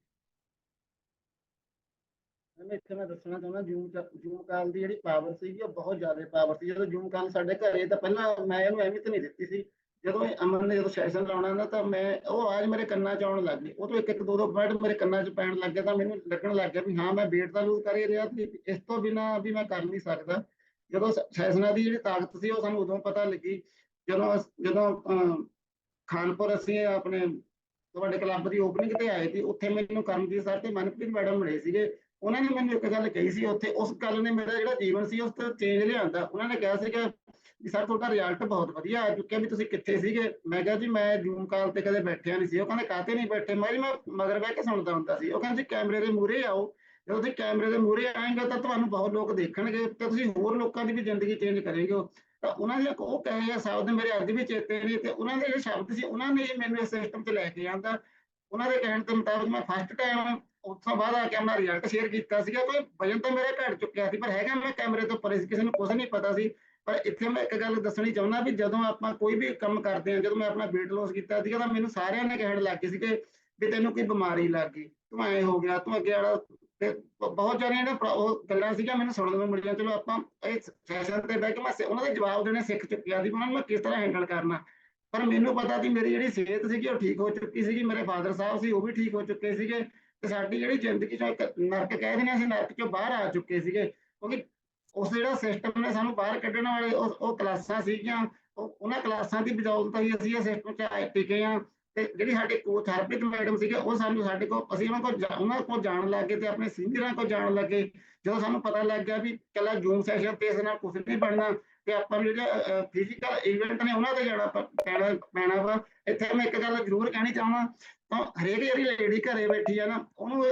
ਮੈਂ ਇੱਥੇ ਮੈਂ ਦੱਸਣਾ ਚਾਹੁੰਦਾ ਜੂਮ ਜੂਮ ਕਾਲ ਦੀ ਜਿਹੜੀ ਪਾਵਰ ਸੀਗੀ, ਉਹ ਬਹੁਤ ਜ਼ਿਆਦਾ ਪਾਵਰ ਸੀ। ਜਦੋਂ ਜੂਮ ਕਾਲ ਸਾਡੇ ਘਰੇ, ਤਾਂ ਪਹਿਲਾਂ ਮੈਂ ਇਹਨੂੰ ਅਹਿਮੀਅਤ ਨਹੀਂ ਦਿੱਤੀ ਸੀ। ਜਦੋਂ ਅਮਨ ਨੇ ਜਦੋਂ ਸੈਸ਼ਨ ਲਾਉਣਾ ਨਾ, ਤਾਂ ਮੈਂ ਉਹ ਆਵਾਜ਼ ਮੇਰੇ ਕੰਨਾਂ 'ਚ ਆਉਣ ਲੱਗ ਗਈ। ਉਹ ਤੋਂ ਇੱਕ ਇੱਕ ਦੋ ਦੋ ਮਿੰਟ ਮੇਰੇ ਕੰਨਾਂ 'ਚ ਪੈਣ ਲੱਗ ਗਿਆ ਤਾਂ ਮੈਨੂੰ ਲੱਗਣ ਲੱਗ ਗਿਆ ਵੀ ਹਾਂ, ਮੈਂ weight ਤਾਂ ਲੂਜ਼ ਕਰ ਹੀ ਰਿਹਾ ਤੇ ਇਸ ਤੋਂ ਬਿਨਾ ਵੀ ਮੈਂ ਕਰ ਨਹੀਂ ਸਕਦਾ। ਜਦੋਂ ਸੈਸ਼ਨਾਂ ਦੀ ਜਿਹੜੀ ਤਾਕਤ ਸੀ, ਉਹ ਸਾਨੂੰ ਉਦੋਂ ਪਤਾ ਲੱਗੀ, ਜਦੋਂ ਅਸ- ਜਦੋਂ ਖਾਨਪੁਰ ਅਸੀਂ ਆਪਣੇ ਤੁਹਾਡੇ ਕਲੱਬ ਦੀ ਓਪਨਿੰਗ ਤੇ ਆਏ ਸੀ, ਉੱਥੇ ਮੈਨੂੰ ਕਰਮਜੀਤ ਸਰ ਤੇ ਮਨਪ੍ਰੀਤ ਮੈਡਮ ਮਿਲੇ ਸੀਗੇ। ਉਹਨਾਂ ਨੇ ਮੈਨੂੰ ਇੱਕ ਗੱਲ ਕਹੀ ਸੀ, ਉੱਥੇ ਉਸ ਗੱਲ ਨੇ ਮੇਰਾ ਜਿਹੜਾ ਜੀਵਨ ਸੀ, ਉਸ ਤੇ ਚੇਂਜ ਲਿਆਂਦਾ। ਉਹਨਾਂ ਨੇ ਕਿਹਾ ਸੀਗਾ ਵੀ ਸਰ ਤੁਹਾਡਾ ਰਿਜ਼ਲਟ ਬਹੁਤ ਵਧੀਆ ਆ ਚੁੱਕਿਆ ਵੀ ਤੁਸੀਂ ਕਿੱਥੇ ਸੀਗੇ। ਮੈਂ ਕਿਹਾ ਜੀ ਮੈਂ ਜੂਮ ਕਾਲ ਤੇ ਕਦੇ ਬੈਠਿਆ ਨਹੀਂ ਸੀ। ਉਹ ਕਹਿੰਦੇ ਕਾਤੇ ਨਹੀਂ ਬੈਠੇ? ਮੈਂ ਮੈਂ ਮਗਰ ਬਹਿ ਕੇ ਸੁਣਦਾ ਹੁੰਦਾ ਸੀ। ਉਹ ਕਹਿੰਦੇ ਜੀ, ਕੈਮਰੇ ਦੇ ਮੂਹਰੇ ਆਓ। ਜਦੋਂ ਤੁਸੀਂ ਕੈਮਰੇ ਦੇ ਮੂਹਰੇ ਆਏਗਾ ਤਾਂ ਤੁਹਾਨੂੰ ਬਹੁਤ ਲੋਕ ਦੇਖਣਗੇ ਤੇ ਤੁਸੀਂ ਹੋਰ ਲੋਕਾਂ ਦੀ ਵੀ ਜ਼ਿੰਦਗੀ ਚੇਂਜ ਕਰੇਗੇ ਤਾਂ ਉਹਨਾਂ ਦੇ ਉਹ ਕਹੇ ਆ, ਸ਼ਬਦ ਮੇਰੇ ਅੱਜ ਵੀ ਚੇਤੇ ਨੇ ਤੇ ਉਹਨਾਂ ਦੇ ਜਿਹੜੇ ਸ਼ਬਦ ਸੀ, ਉਹਨਾਂ ਨੇ ਹੀ ਮੈਨੂੰ ਇਸ ਸਿਸਟਮ 'ਚ ਲੈ ਕੇ ਆਂਦਾ। ਉਹਨਾਂ ਦੇ ਕਹਿਣ ਦੇ ਮੁਤਾਬਕ ਮੈਂ ਫਸਟ ਟਾਈਮ ਉਸ ਤੋਂ ਬਾਅਦ ਆ ਕੇ ਆਪਣਾ ਰਿਜ਼ਲਟ ਸ਼ੇਅਰ ਕੀਤਾ ਸੀਗਾ। ਕੋਈ ਵਜਨ ਤਾਂ ਮੇਰਾ ਘਟ ਚੁੱਕਿਆ ਸੀ, ਪਰ ਹੈਗਾ ਮੈਂ ਕੈਮਰੇ ਤੋਂ ਪਰੇ ਸੀ, ਕਿਸੇ ਨੂੰ ਕੁਝ ਨਹੀਂ ਪਤਾ ਸੀ। ਪਰ ਇੱਥੇ ਮੈਂ ਇੱਕ ਗੱਲ ਦੱਸਣੀ ਚਾਹੁੰਦਾ ਵੀ ਜਦੋਂ ਆਪਾਂ ਕੋਈ ਵੀ ਕੰਮ ਕਰਦੇ ਹਾਂ, ਜਦੋਂ ਮੈਂ ਆਪਣਾ weight loss ਕੀਤਾ ਸੀਗਾ ਤਾਂ ਮੈਨੂੰ ਸਾਰਿਆਂ ਨੇ ਕਹਿਣ ਲੱਗ ਗਏ ਸੀਗੇ ਵੀ ਤੈਨੂੰ ਕੋਈ ਬਿਮਾਰੀ ਲੱਗ ਗਈ, ਤੂੰ ਐ ਹੋ ਗਿਆ, ਤੂੰ ਅੱਗੇ ਵਾਲਾ ਤੇ ਬਹੁਤ ਸਾਰੀਆਂ ਜਿਹੜੀਆਂ ਉਹ ਗੱਲਾਂ ਸੀਗੀਆਂ, ਮੈਨੂੰ ਸੁਣਨ ਨੂੰ ਮਿਲੀਆਂ, ਚਲੋ ਆਪਾਂ ਇਹ ਸੈਸ਼ਨ ਤੇ ਬਹਿ ਕੇ ਮੈਂ ਉਹਨਾਂ ਦੇ ਜਵਾਬ ਦੇਣੇ ਸਿੱਖ ਚੁੱਕਿਆ ਸੀ, ਉਹਨਾਂ ਨੂੰ ਮੈਂ ਕਿਸ ਤਰ੍ਹਾਂ ਹੈਂਡਲ ਕਰਨਾ। ਪਰ ਮੈਨੂੰ ਪਤਾ ਸੀ ਮੇਰੀ ਜਿਹੜੀ ਸਿਹਤ ਸੀਗੀ, ਉਹ ਠੀਕ ਹੋ ਚੁੱਕੀ ਸੀਗੀ, ਮੇਰੇ ਫਾਦਰ ਸਾਹਿਬ ਸੀ, ਉਹ ਵੀ ਠੀਕ ਹੋ ਚੁੱਕੇ ਸੀਗੇ, ਤੇ ਸਾਡੀ ਜਿਹੜੀ ਜ਼ਿੰਦਗੀ ਚੋਂ ਇੱਕ ਨਰਕ ਕਹਿ ਦਿੰਦੇ ਹਾਂ ਅਸੀਂ, ਨਰਕ ਚੋਂ ਬਾਹਰ ਆ ਚੁੱਕੇ ਸੀਗੇ, ਕਿਉਂਕਿ ਉਸ ਜਿਹੜਾ ਸਿਸਟਮ ਨੇ ਸਾਨੂੰ ਬਾਹਰ ਕੱਢਣ ਵਾਲੇ ਉਹ ਕਲਾਸਾਂ ਸੀਗੀਆਂ ਉਹਨਾਂ ਕਲਾਸਾਂ ਦੀ ਬਦੌਲਤ ਹੀ ਅਸੀਂ ਇਹ ਸਿਸਟਮ 'ਚ ਆਏ ਟਿਕੇ ਆ ਤੇ ਜਿਹੜੀ ਸਾਡੇ ਕੋਚ ਹਰਪ੍ਰੀਤ ਮੈਡਮ ਸੀਗੇ, ਉਹ ਸਾਨੂੰ ਸਾਡੇ ਕੋਲ, ਅਸੀਂ ਉਹਨਾਂ ਕੋਲ ਉਹਨਾਂ ਕੋਲ ਜਾਣ ਲੱਗੇ ਤੇ ਆਪਣੇ ਸੀਨੀਅਰਾਂ ਕੋਲ ਜਾਣ ਲੱਗੇ। ਜਦੋਂ ਸਾਨੂੰ ਪਤਾ ਲੱਗ ਗਿਆ ਵੀ ਕੱਲਾ ਜੂਮ ਸੈਸ਼ਨ ਤੇ ਇਸ ਨਾਲ ਕੁਝ ਨਹੀਂ ਬਣਨਾ ਤੇ ਆਪਾਂ ਨੂੰ ਜਿਹੜਾ ਫਿਜ਼ੀਕਲ ਇਵੈਂਟ ਨੇ ਉਹਨਾਂ ਤੇ ਜਾਣਾ ਪੈਣਾ ਪੈਣਾ ਵਾ। ਇੱਥੇ ਮੈਂ ਇੱਕ ਗੱਲ ਜ਼ਰੂਰ ਕਹਿਣੀ ਚਾਹੁੰਦਾ, ਤਾਂ ਹਰੇਕ ਜਿਹੜੀ ਲੇਡੀ ਘਰੇ ਬੈਠੀ ਆ ਨਾ, ਉਹਨੂੰ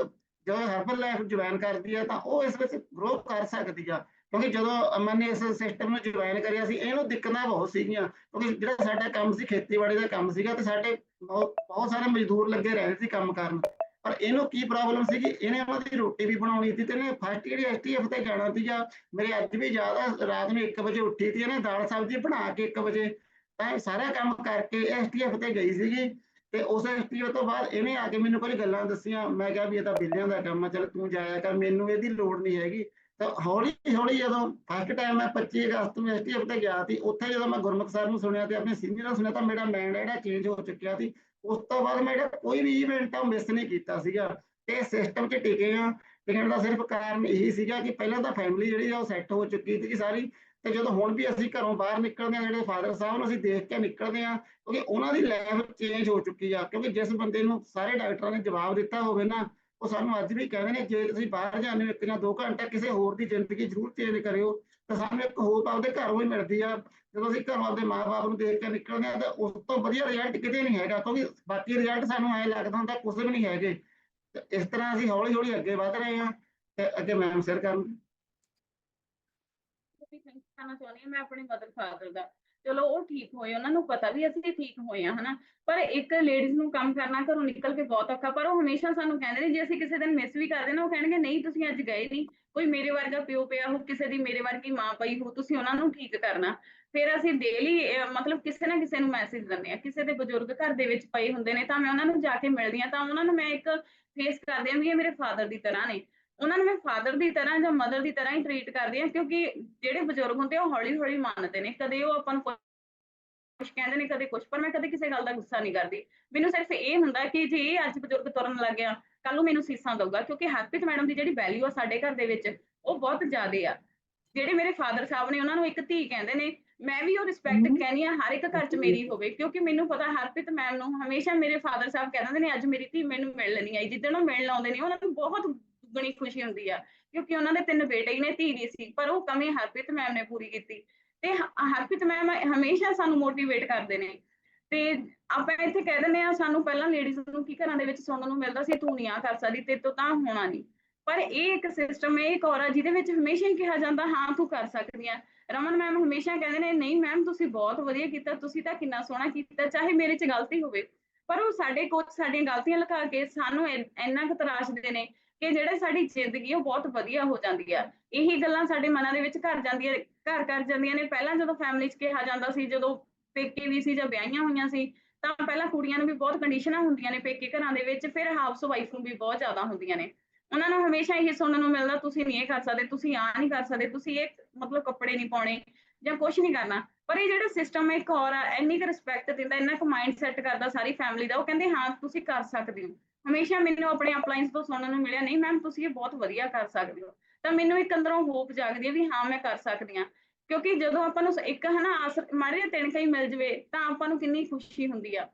ਜਦੋਂ ਹਰਬਲ ਲਾਈਫ ਜੁਆਇਨ ਕਰਦੀ ਆ, ਤਾਂ ਉਹ ਇਸ ਵਿੱਚ ਗਰੋ ਕਰ ਸਕਦੀ ਆ। ਕਿਉਂਕਿ ਜਦੋਂ ਅਮਨ ਨੇ ਇਸ ਸਿਸਟਮ ਨੂੰ ਜੁਆਇਨ ਕਰਿਆ ਸੀ, ਇਹਨੂੰ ਦਿੱਕਤਾਂ ਬਹੁਤ ਸੀਗੀਆਂ। ਕਿਉਂਕਿ ਜਿਹੜਾ ਸਾਡਾ ਕੰਮ ਸੀ, ਖੇਤੀਬਾੜੀ ਦਾ ਕੰਮ ਸੀਗਾ ਤੇ ਸਾਡੇ ਬਹੁਤ ਬਹੁਤ ਸਾਰੇ ਮਜ਼ਦੂਰ ਲੱਗੇ ਰਹੇ ਸੀ ਕੰਮ ਕਰਨ। ਪਰ ਇਹਨੂੰ ਕੀ ਪ੍ਰੋਬਲਮ ਸੀਗੀ? ਇਹਨੇ ਉਹਨਾਂ ਦੀ ਰੋਟੀ ਵੀ ਬਣਾਉਣੀ ਸੀ ਤੇ ਇਹਨੇ ਫਸਟ ਜਿਹੜੀ ਐਸਟੀਐਫ ਤੇ ਜਾਣਾ ਸੀਗਾ, ਮੇਰੇ ਅੱਜ ਵੀ ਜ਼ਿਆਦਾ ਰਾਤ ਨੂੰ 1 ਵਜੇ ਉੱਠੀ ਸੀ ਇਹਨੇ ਦਾਲ ਸਬਜ਼ੀ ਬਣਾ ਕੇ 1 ਵਜੇ। ਤਾਂ ਇਹ ਸਾਰਾ ਕੰਮ ਕਰਕੇ ਐਸਟੀਐਫ ਤੇ ਗਈ ਸੀਗੀ ਤੇ ਉਸ ਐਸਟੀਐਫ ਤੋਂ ਬਾਅਦ ਇਹਨੇ ਆ ਕੇ ਮੈਨੂੰ ਕੁਝ ਗੱਲਾਂ ਦੱਸੀਆਂ। ਮੈਂ ਕਿਹਾ ਵੀ ਇਹ ਤਾਂ ਬਿੱਲਿਆਂ ਦਾ ਕੰਮ ਆ, ਚਲ ਤੂੰ ਜਾਇਆ ਕਰ, ਮੈਨੂੰ ਇਹਦੀ ਲੋੜ ਨਹੀਂ ਹੈਗੀ। ਤਾਂ ਹੌਲੀ ਹੌਲੀ ਜਦੋਂ ਫਸਟ ਟਾਈਮ ਮੈਂ 25 ਅਗਸਤ ਨੂੰ ਐਸਟੀਐਫ ਤੇ ਗਿਆ ਸੀ, ਉੱਥੇ ਜਦੋਂ ਮੈਂ ਗੁਰਮੁਖ ਸਾਹਿਬ ਨੂੰ ਸੁਣਿਆ ਤੇ ਆਪਣੇ ਸੀਨੀਅਰ ਨੂੰ ਸੁਣਿਆ ਤਾਂ ਮੇਰਾ ਮਾਈਂਡ ਜਿਹੜਾ ਚੇਂਜ ਹੋ ਚੁੱਕਿਆ ਸੀ। ਉਸ ਤੋਂ ਬਾਅਦ ਮੈਂ ਜਿਹੜਾ ਕੋਈ ਵੀ ਇਵੈਂਟ ਆ ਮਿਸ ਨਹੀਂ ਕੀਤਾ ਸੀਗਾ ਤੇ ਸਿਸਟਮ 'ਚ ਟਿਕੇ ਆ ਟਿਕਣ ਦਾ ਸਿਰਫ ਕਾਰਨ ਇਹੀ ਸੀਗਾ ਕਿ ਪਹਿਲਾਂ ਤਾਂ ਫੈਮਿਲੀ ਜਿਹੜੀ ਆ ਉਹ ਸੈੱਟ ਹੋ ਚੁੱਕੀ ਸੀ ਸਾਰੀ ਤੇ ਜਦੋਂ ਹੁਣ ਵੀ ਅਸੀਂ ਘਰੋਂ ਬਾਹਰ ਨਿਕਲਦੇ ਆ ਜਿਹੜੇ ਫਾਦਰ ਸਾਹਿਬ ਨੂੰ ਅਸੀਂ ਦੇਖ ਕੇ ਨਿਕਲਦੇ ਆ ਕਿਉਂਕਿ ਉਹਨਾਂ ਦੀ ਲਾਈਫ ਚੇਂਜ ਹੋ ਚੁੱਕੀ ਆ, ਕਿਉਂਕਿ ਜਿਸ ਬੰਦੇ ਨੂੰ ਸਾਰੇ ਡਾਕਟਰਾਂ ਨੇ ਜਵਾਬ ਦਿੱਤਾ ਹੋਵੇ ਨਾ ਉਹ ਸਾਨੂੰ ਅੱਜ ਵੀ ਕਹਿੰਦੇ ਨੇ, ਜੇ ਤੁਸੀਂ ਬਾਹਰ ਜਾਂਦੇ ਹੋ ਇੱਕ ਜਾਂ ਦੋ ਘੰਟੇ ਕਿਸੇ ਹੋਰ ਦੀ ਜ਼ਿੰਦਗੀ ਜ਼ਰੂਰ ਚੇਂਜ ਕਰਿਓ, ਤਾਂ ਸਾਨੂੰ ਇੱਕ ਹੋਪ ਆਪਦੇ ਘਰੋਂ ਹੀ ਮਿਲਦੀ ਆ। ਜਦੋਂ ਅਸੀਂ ਘਰੋਂ ਆਪਦੇ ਮਾਪੇ ਨੂੰ ਦੇਖ ਕੇ ਨਿਕਲਦੇ ਆ ਤਾਂ ਉਸ ਤੋਂ ਵਧੀਆ ਰਿਜ਼ਲਟ ਕਿਤੇ ਨਹੀਂ ਹੈਗਾ, ਕਿਉਂਕਿ ਬਾਕੀ ਰਿਜ਼ਲਟ ਸਾਨੂੰ ਐ ਲੱਗਦਾ ਹੁੰਦਾ ਕੁਝ ਵੀ ਨਹੀਂ ਹੈਗੇ। ਇਸ ਤਰ੍ਹਾਂ ਅਸੀਂ ਹੌਲੀ ਹੌਲੀ ਅੱਗੇ ਵਧ ਰਹੇ ਹਾਂ, ਤੇ ਅੱਗੇ ਮੈਮ ਸਿਰ ਕਰਨ। ਮੈਂ ਆਪਣੇ ਮਦਰ ਫਾਦਰ ਦਾ। ਚਲੋ ਉਹ ਠੀਕ ਹੋਏ, ਉਹਨਾਂ ਨੂੰ ਪਤਾ ਵੀ ਅਸੀਂ ਠੀਕ ਹੋਏ ਆ, ਹਨਾ। ਪਰ ਇੱਕ ਲੇਡੀਜ਼ ਨੂੰ ਕੰਮ ਕਰਨਾ, ਘਰੋਂ ਨਿਕਲ ਕੇ ਬਹੁਤ ਔਖਾ, ਪਰ ਉਹ ਹਮੇਸ਼ਾ ਸਾਨੂੰ ਕਹਿੰਦੇ ਨੇ, ਜੇ ਅਸੀਂ ਕਿਸੇ ਦਿਨ ਮਿਸ ਵੀ ਕਰਦੇ ਨਾ, ਉਹ ਕਹਿਣਗੇ, ਨਹੀਂ, ਤੁਸੀਂ ਅੱਜ ਗਏ ਨਹੀਂ ਕੋਈ ਮੇਰੇ ਵਰਗਾ ਪਿਓ ਪਿਆ ਹੋ, ਕਿਸੇ ਦੀ ਮੇਰੇ ਵਰਗੀ ਮਾਂ ਪਈ ਹੋ, ਤੁਸੀਂ ਉਹਨਾਂ ਨੂੰ ਠੀਕ ਕਰਨਾ। ਫਿਰ ਅਸੀਂ ਡੇਲੀ ਮਤਲਬ ਕਿਸੇ ਨਾ ਕਿਸੇ ਨੂੰ ਮੈਸੇਜ ਦਿੰਦੇ ਆ। ਕਿਸੇ ਦੇ ਬਜ਼ੁਰਗ ਘਰ ਦੇ ਵਿੱਚ ਪਏ ਹੁੰਦੇ ਨੇ, ਤਾਂ ਮੈਂ ਉਹਨਾਂ ਨੂੰ ਜਾ ਕੇ ਮਿਲਦੀ ਆ ਤਾਂ ਉਹਨਾਂ ਨੂੰ ਮੈਂ ਇੱਕ ਫੇਸ ਕਰਦੀ ਆ ਵੀ ਇਹ ਮੇਰੇ ਫਾਦਰ ਦੀ ਤਰ੍ਹਾਂ ਨੇ। ਉਹਨਾਂ ਨੂੰ ਮੈਂ ਫਾਦਰ ਦੀ ਤਰ੍ਹਾਂ ਜਾਂ ਮਦਰ ਦੀ ਤਰ੍ਹਾਂ ਹੀ ਟਰੀਟ ਕਰਦੀ ਆ ਕਿਉਂਕਿ ਜਿਹੜੇ ਬਜ਼ੁਰਗ ਹੁੰਦੇ ਆ ਉਹ ਹੌਲੀ ਹੌਲੀ ਮੰਨਦੇ ਨੇ। ਕਦੇ ਉਹ ਆਪਾਂ ਨੂੰ ਕੁਝ ਕਹਿੰਦੇ ਨੇ ਕਦੇ ਕੁਝ ਪਰ ਮੈਂ ਕਦੇ ਕਿਸੇ ਗੱਲ ਦਾ ਗੁੱਸਾ ਨਹੀਂ ਕਰਦੀ। ਮੈਨੂੰ ਸਿਰਫ ਇਹ ਹੁੰਦਾ ਕਿ ਜੇ ਇਹ ਅੱਜ ਬਜ਼ੁਰਗ ਤੁਰਨ ਲੱਗ ਗਿਆ ਕੱਲ ਨੂੰ ਮੈਨੂੰ ਸੀਸਾਂ ਦਊਗਾ ਕਿਉਂਕਿ ਹਰਪ੍ਰੀਤ ਮੈਡਮ ਦੀ ਜਿਹੜੀ ਵੈਲਿਊ ਆ ਸਾਡੇ ਘਰ ਦੇ ਵਿੱਚ ਉਹ ਬਹੁਤ ਜ਼ਿਆਦੇ ਆ। ਜਿਹੜੇ ਮੇਰੇ ਫਾਦਰ ਸਾਹਿਬ ਨੇ ਉਹਨਾਂ ਨੂੰ ਇੱਕ ਧੀ ਕਹਿੰਦੇ ਨੇ ਮੈਂ ਵੀ ਉਹ ਰਿਸਪੈਕਟ। ਕਹਿੰਦੀ ਆ ਹਰ ਇੱਕ ਘਰ 'ਚ ਮੇਰੀ ਹੋਵੇ ਕਿਉਂਕਿ ਮੈਨੂੰ ਪਤਾ ਹਰਪ੍ਰੀਤ ਮੈਮ ਨੂੰ ਹਮੇਸ਼ਾ ਮੇਰੇ ਫਾਦਰ ਸਾਹਿਬ ਕਹਿੰਦੇ ਨੇ ਅੱਜ ਮੇਰੀ ਧੀ ਮੈਨੂੰ ਮਿਲਣ ਨਹੀਂ ਆਈ ਜਿੱਦਣ ਉਹ ਮਿਲਣ ਆਉਂਦੇ ਨੇ ਉਹਨਾਂ ਨੂੰ ਬਹੁਤ ਦੁੱਗਣੀ ਖੁਸ਼ੀ ਹੁੰਦੀ ਆ, ਕਿਉਂਕਿ ਉਹਨਾਂ ਦੇ ਤਿੰਨ ਬੇਟੇ ਹੀ ਨੇ, ਧੀ ਨਹੀਂ ਸੀ, ਪਰ ਉਹ ਕਮੀ ਹਰਪ੍ਰੀਤ ਮੈਮ ਨੇ ਪੂਰੀ ਕੀਤੀ। ਤੇ ਹਰਪ੍ਰੀਤ ਮੈਮ ਹਮੇਸ਼ਾ ਸਾਨੂੰ ਮੋਟੀਵੇਟ ਕਰਦੇ ਨੇ। ਤੇ ਆਪਾਂ ਇੱਥੇ ਕਹਿ ਦਿੰਦੇ ਆ ਸਾਨੂੰ ਪਹਿਲਾਂ ਲੇਡੀਜ਼ ਨੂੰ ਕੀ ਘਰਾਂ ਦੇ ਵਿੱਚ ਸੁਣਨ ਨੂੰ ਮਿਲਦਾ ਸੀ, ਤੂੰ ਨਹੀਂ ਆ ਕਰ ਸਕਦੀ ਤੇ ਤੋਂ ਤਾਂ ਹੋਣਾ ਨਹੀਂ ਪਰ ਇਹ ਇੱਕ ਸਿਸਟਮ ਹੈ ਇੱਕ ਔਰਾ ਜਿਹਦੇ ਵਿੱਚ ਹਮੇਸ਼ਾ ਹੀ ਕਿਹਾ ਜਾਂਦਾ, ਹਾਂ, ਤੂੰ ਕਰ ਸਕਦੀ ਆ। ਰਮਨ ਮੈਮ ਹਮੇਸ਼ਾ ਕਹਿੰਦੇ ਨੇ, ਨਹੀਂ ਮੈਮ ਤੁਸੀਂ ਬਹੁਤ ਵਧੀਆ ਕੀਤਾ, ਤੁਸੀਂ ਤਾਂ ਕਿੰਨਾ ਸੋਹਣਾ ਕੀਤਾ, ਚਾਹੇ ਮੇਰੇ 'ਚ ਗਲਤੀ ਹੋਵੇ। ਪਰ ਉਹ ਸਾਡੇ ਕੋਚ ਸਾਡੀਆਂ ਗਲਤੀਆਂ ਲੁਕਾ ਕੇ ਸਾਨੂੰ ਇੰਨਾ ਕੁ ਤਰਾਸ਼ਦੇ ਨੇ ਕਿ ਜਿਹੜੇ ਸਾਡੀ ਜ਼ਿੰਦਗੀ ਉਹ ਬਹੁਤ ਵਧੀਆ ਹੋ ਜਾਂਦੀ ਆ। ਇਹੀ ਗੱਲਾਂ ਸਾਡੇ ਮਨਾਂ ਦੇ ਵਿੱਚ ਘਰ ਜਾਂਦੀਆਂ, ਘਰ ਕਰ ਜਾਂਦੀਆਂ ਨੇ। ਪਹਿਲਾਂ ਜਦੋਂ ਫੈਮਿਲੀ 'ਚ ਕਿਹਾ ਜਾਂਦਾ ਸੀ, ਜਦੋਂ ਪੇਕੇ ਵੀ ਸੀ ਜਾਂ ਵਿਆਹੀਆਂ ਹੋਈਆਂ ਸੀ, ਤਾਂ ਪਹਿਲਾਂ ਕੁੜੀਆਂ ਨੂੰ ਵੀ ਬਹੁਤ ਕੰਡੀਸ਼ਨਾਂ ਹੁੰਦੀਆਂ ਨੇ ਪੇਕੇ ਘਰਾਂ ਦੇ ਵਿੱਚ। ਫਿਰ ਹਾਊਸ ਵਾਈਫ ਨੂੰ ਵੀ ਬਹੁਤ ਜ਼ਿਆਦਾ ਹੁੰਦੀਆਂ ਨੇ। ਉਹਨਾਂ ਨੂੰ ਹਮੇਸ਼ਾ ਇਹ ਸੁਣਨ ਨੂੰ ਮਿਲਦਾ, ਤੁਸੀਂ ਨਹੀਂ ਇਹ ਕਰ ਸਕਦੇ, ਤੁਸੀਂ ਆ ਨਹੀਂ ਕਰ ਸਕਦੇ, ਤੁਸੀਂ ਇਹ ਮਤਲਬ ਕੱਪੜੇ ਨਹੀਂ ਪਾਉਣੇ ਜਾਂ ਕੁਝ ਨਹੀਂ ਕਰਨਾ। ਪਰ ਇਹ ਜਿਹੜਾ ਸਿਸਟਮ ਹੈ ਇੱਕ ਹੋਰ ਇੰਨੀ ਕੁ ਰਿਸਪੈਕਟ ਦਿੰਦਾ, ਇੰਨਾ ਕੁ ਮਾਈਂਡ ਸੈੱਟ ਕਰਦਾ ਸਾਰੀ ਫੈਮਿਲੀ ਦਾ, ਉਹ ਕਹਿੰਦੇ, ਹਾਂ, ਤੁਸੀਂ ਕਰ ਸਕਦੇ ਹੋ। ਹਮੇਸ਼ਾ ਮੈਨੂੰ ਆਪਣੇ ਅਪਲਾਈਨਸ ਤੋਂ ਸੁਣਨ ਨੂੰ ਮਿਲਿਆ, ਨਹੀਂ ਮੈਮ ਤੁਸੀਂ ਇਹ ਬਹੁਤ ਵਧੀਆ ਕਰ ਸਕਦੇ ਹੋ। ਤਾਂ ਮੈਨੂੰ ਇੱਕ ਅੰਦਰੋਂ ਹੋਪ ਜਾਗਦੀ ਹੈ ਵੀ ਹਾਂ, ਮੈਂ ਕਰ ਸਕਦੀ ਹਾਂ। ਕਿਉਂਕਿ ਜਦੋਂ ਆਪਾਂ ਨੂੰ ਇੱਕ ਹਨਾ ਮਾੜੇ ਜਿਹੇ ਤਿਣਕਾ ਹੀ ਮਿਲ ਜਵੇ, ਤਾਂ ਆਪਾਂ ਨੂੰ ਕਿੰਨੀ ਖੁਸ਼ੀ ਹੁੰਦੀ ਆ।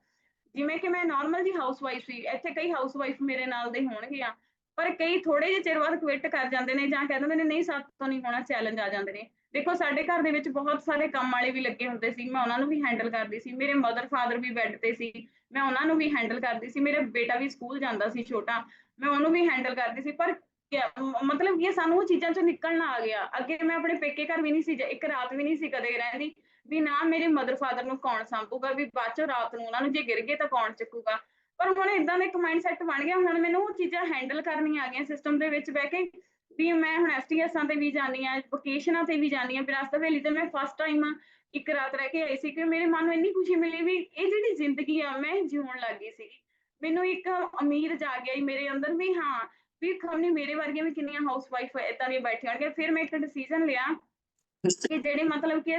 ਜਿਵੇਂ ਕਿ ਮੈਂ ਨਾਰਮਲ ਜੀ ਹਾਊਸ ਵਾਈਫ ਸੀ, ਇੱਥੇ ਕਈ ਹਾਊਸ ਵਾਈਫ ਮੇਰੇ ਨਾਲ ਦੇ ਹੋਣਗੇ ਆ, ਪਰ ਕਈ ਥੋੜੇ ਜਿਹੇ ਚਿਰ ਬਾਅਦ ਕੁਇਟ ਕਰ ਜਾਂਦੇ ਨੇ ਜਾਂ ਕਹਿੰਦੇ ਨੇ, ਨਹੀਂ ਸਾਥ ਤੋਂ ਨਹੀਂ ਹੋਣਾ ਚੈਲੰਜ ਆ ਜਾਂਦੇ ਨੇ। ਦੇਖੋ, ਸਾਡੇ ਘਰ ਦੇ ਵਿੱਚ ਬਹੁਤ ਸਾਰੇ ਕੰਮ ਵਾਲੇ ਵੀ ਲੱਗੇ ਹੁੰਦੇ ਸੀ। ਮੈਂ ਉਹਨਾਂ ਨੂੰ ਵੀ ਹੈਂਡਲ ਕਰਦੀ ਸੀ। ਮੇਰੇ ਮਦਰ ਫਾਦਰ ਵੀ ਬੈੱਡ ਤੇ ਸੀ। ਮੈਂ ਉਹਨਾਂ ਨੂੰ ਵੀ ਹੈਂਡਲ ਕਰਦੀ ਸੀ। ਮੇਰਾ ਬੇਟਾ ਵੀ ਸਕੂਲ ਜਾਂਦਾ ਸੀ ਛੋਟਾ। ਮੈਂ ਉਹਨੂੰ ਵੀ ਹੈਂਡਲ ਕਰਦੀ ਸੀ। ਪਰ ਮਤਲਬ ਇਹ ਸਾਨੂੰ ਉਹ ਚੀਜ਼ਾਂ ਚੋਂ ਨਿਕਲਣਾ ਆ ਗਿਆ। ਅੱਗੇ ਮੈਂ ਆਪਣੇ ਪੇਕੇ ਘਰ ਵੀ ਨਹੀਂ ਸੀ ਇੱਕ ਰਾਤ ਵੀ ਨਹੀਂ ਸੀ ਕਦੇ ਰਹਿੰਦੀ। ਵੀ ਨਾ ਮੇਰੇ ਮਦਰ ਫਾਦਰ ਨੂੰ ਕੌਣ ਸੰਭੂਗਾ? ਵੀ ਬਾਅਦ ਚੋਂ ਰਾਤ ਨੂੰ ਉਹਨਾਂ ਨੂੰ ਜੇ ਗਿਰ ਗਏ ਤਾਂ ਕੌਣ ਚੱਕੂਗਾ? ਪਰ ਹੁਣ ਇਦਾਂ ਦਾ ਇੱਕ ਮਾਈਂਡ ਸੈਟ ਬਣ ਗਿਆ। ਹੁਣ ਮੈਨੂੰ ਉਹ ਚੀਜ਼ਾਂ ਹੈਂਡਲ ਕਰਨੀਆਂ ਆ ਗਈਆਂ ਸਿਸਟਮ ਦੇ ਵਿੱਚ ਬਹਿ ਕੇ। ਵੀ ਮੈਂ ਹੁਣ ਐਸਟੀਐਸਾਂ ਤੇ ਵੀ ਜਾਂਦੀ ਆ ਵੋਕੇਸ਼ਨਾਂ ਤੇ ਵੀ ਜਾਂਦੀ ਆ, ਵਿਰਾਸਤ ਹਵੇਲੀ ਤੇ ਮੈਂ ਫਸਟ ਟਾਈਮ ਇੱਕ ਰਾਤ ਰਹਿ ਕੇ ਆਈ ਸੀ ਕਿ ਮੇਰੇ ਮਨ ਨੂੰ ਇੰਨੀ ਖੁਸ਼ੀ ਮਿਲੀ ਵੀ ਇਹ ਜਿਹੜੀ ਜ਼ਿੰਦਗੀ ਆ ਮੈਂ ਜਿਉਣ ਲੱਗੀ ਸੀ ਮੈਨੂੰ ਇੱਕ ਉਮੀਦ ਜਾਗ ਗਈ ਮੇਰੇ ਅੰਦਰ ਵੀ ਹਾਂ, ਵੀ ਖਮਨੀ ਮੇਰੇ ਵਰਗੀਆਂ ਵੀ ਕਿੰਨੀਆਂ ਹਾਊਸ ਵਾਈਫ ਦੀਆਂ ਬੈਠੀਆਂ ਹੋਣਗੀਆਂ। ਫਿਰ ਮੈਂ ਇੱਕ ਡਿਸੀਜਨ ਲਿਆ ਕਿ ਜਿਹੜੇ ਮਤਲਬ ਕਿ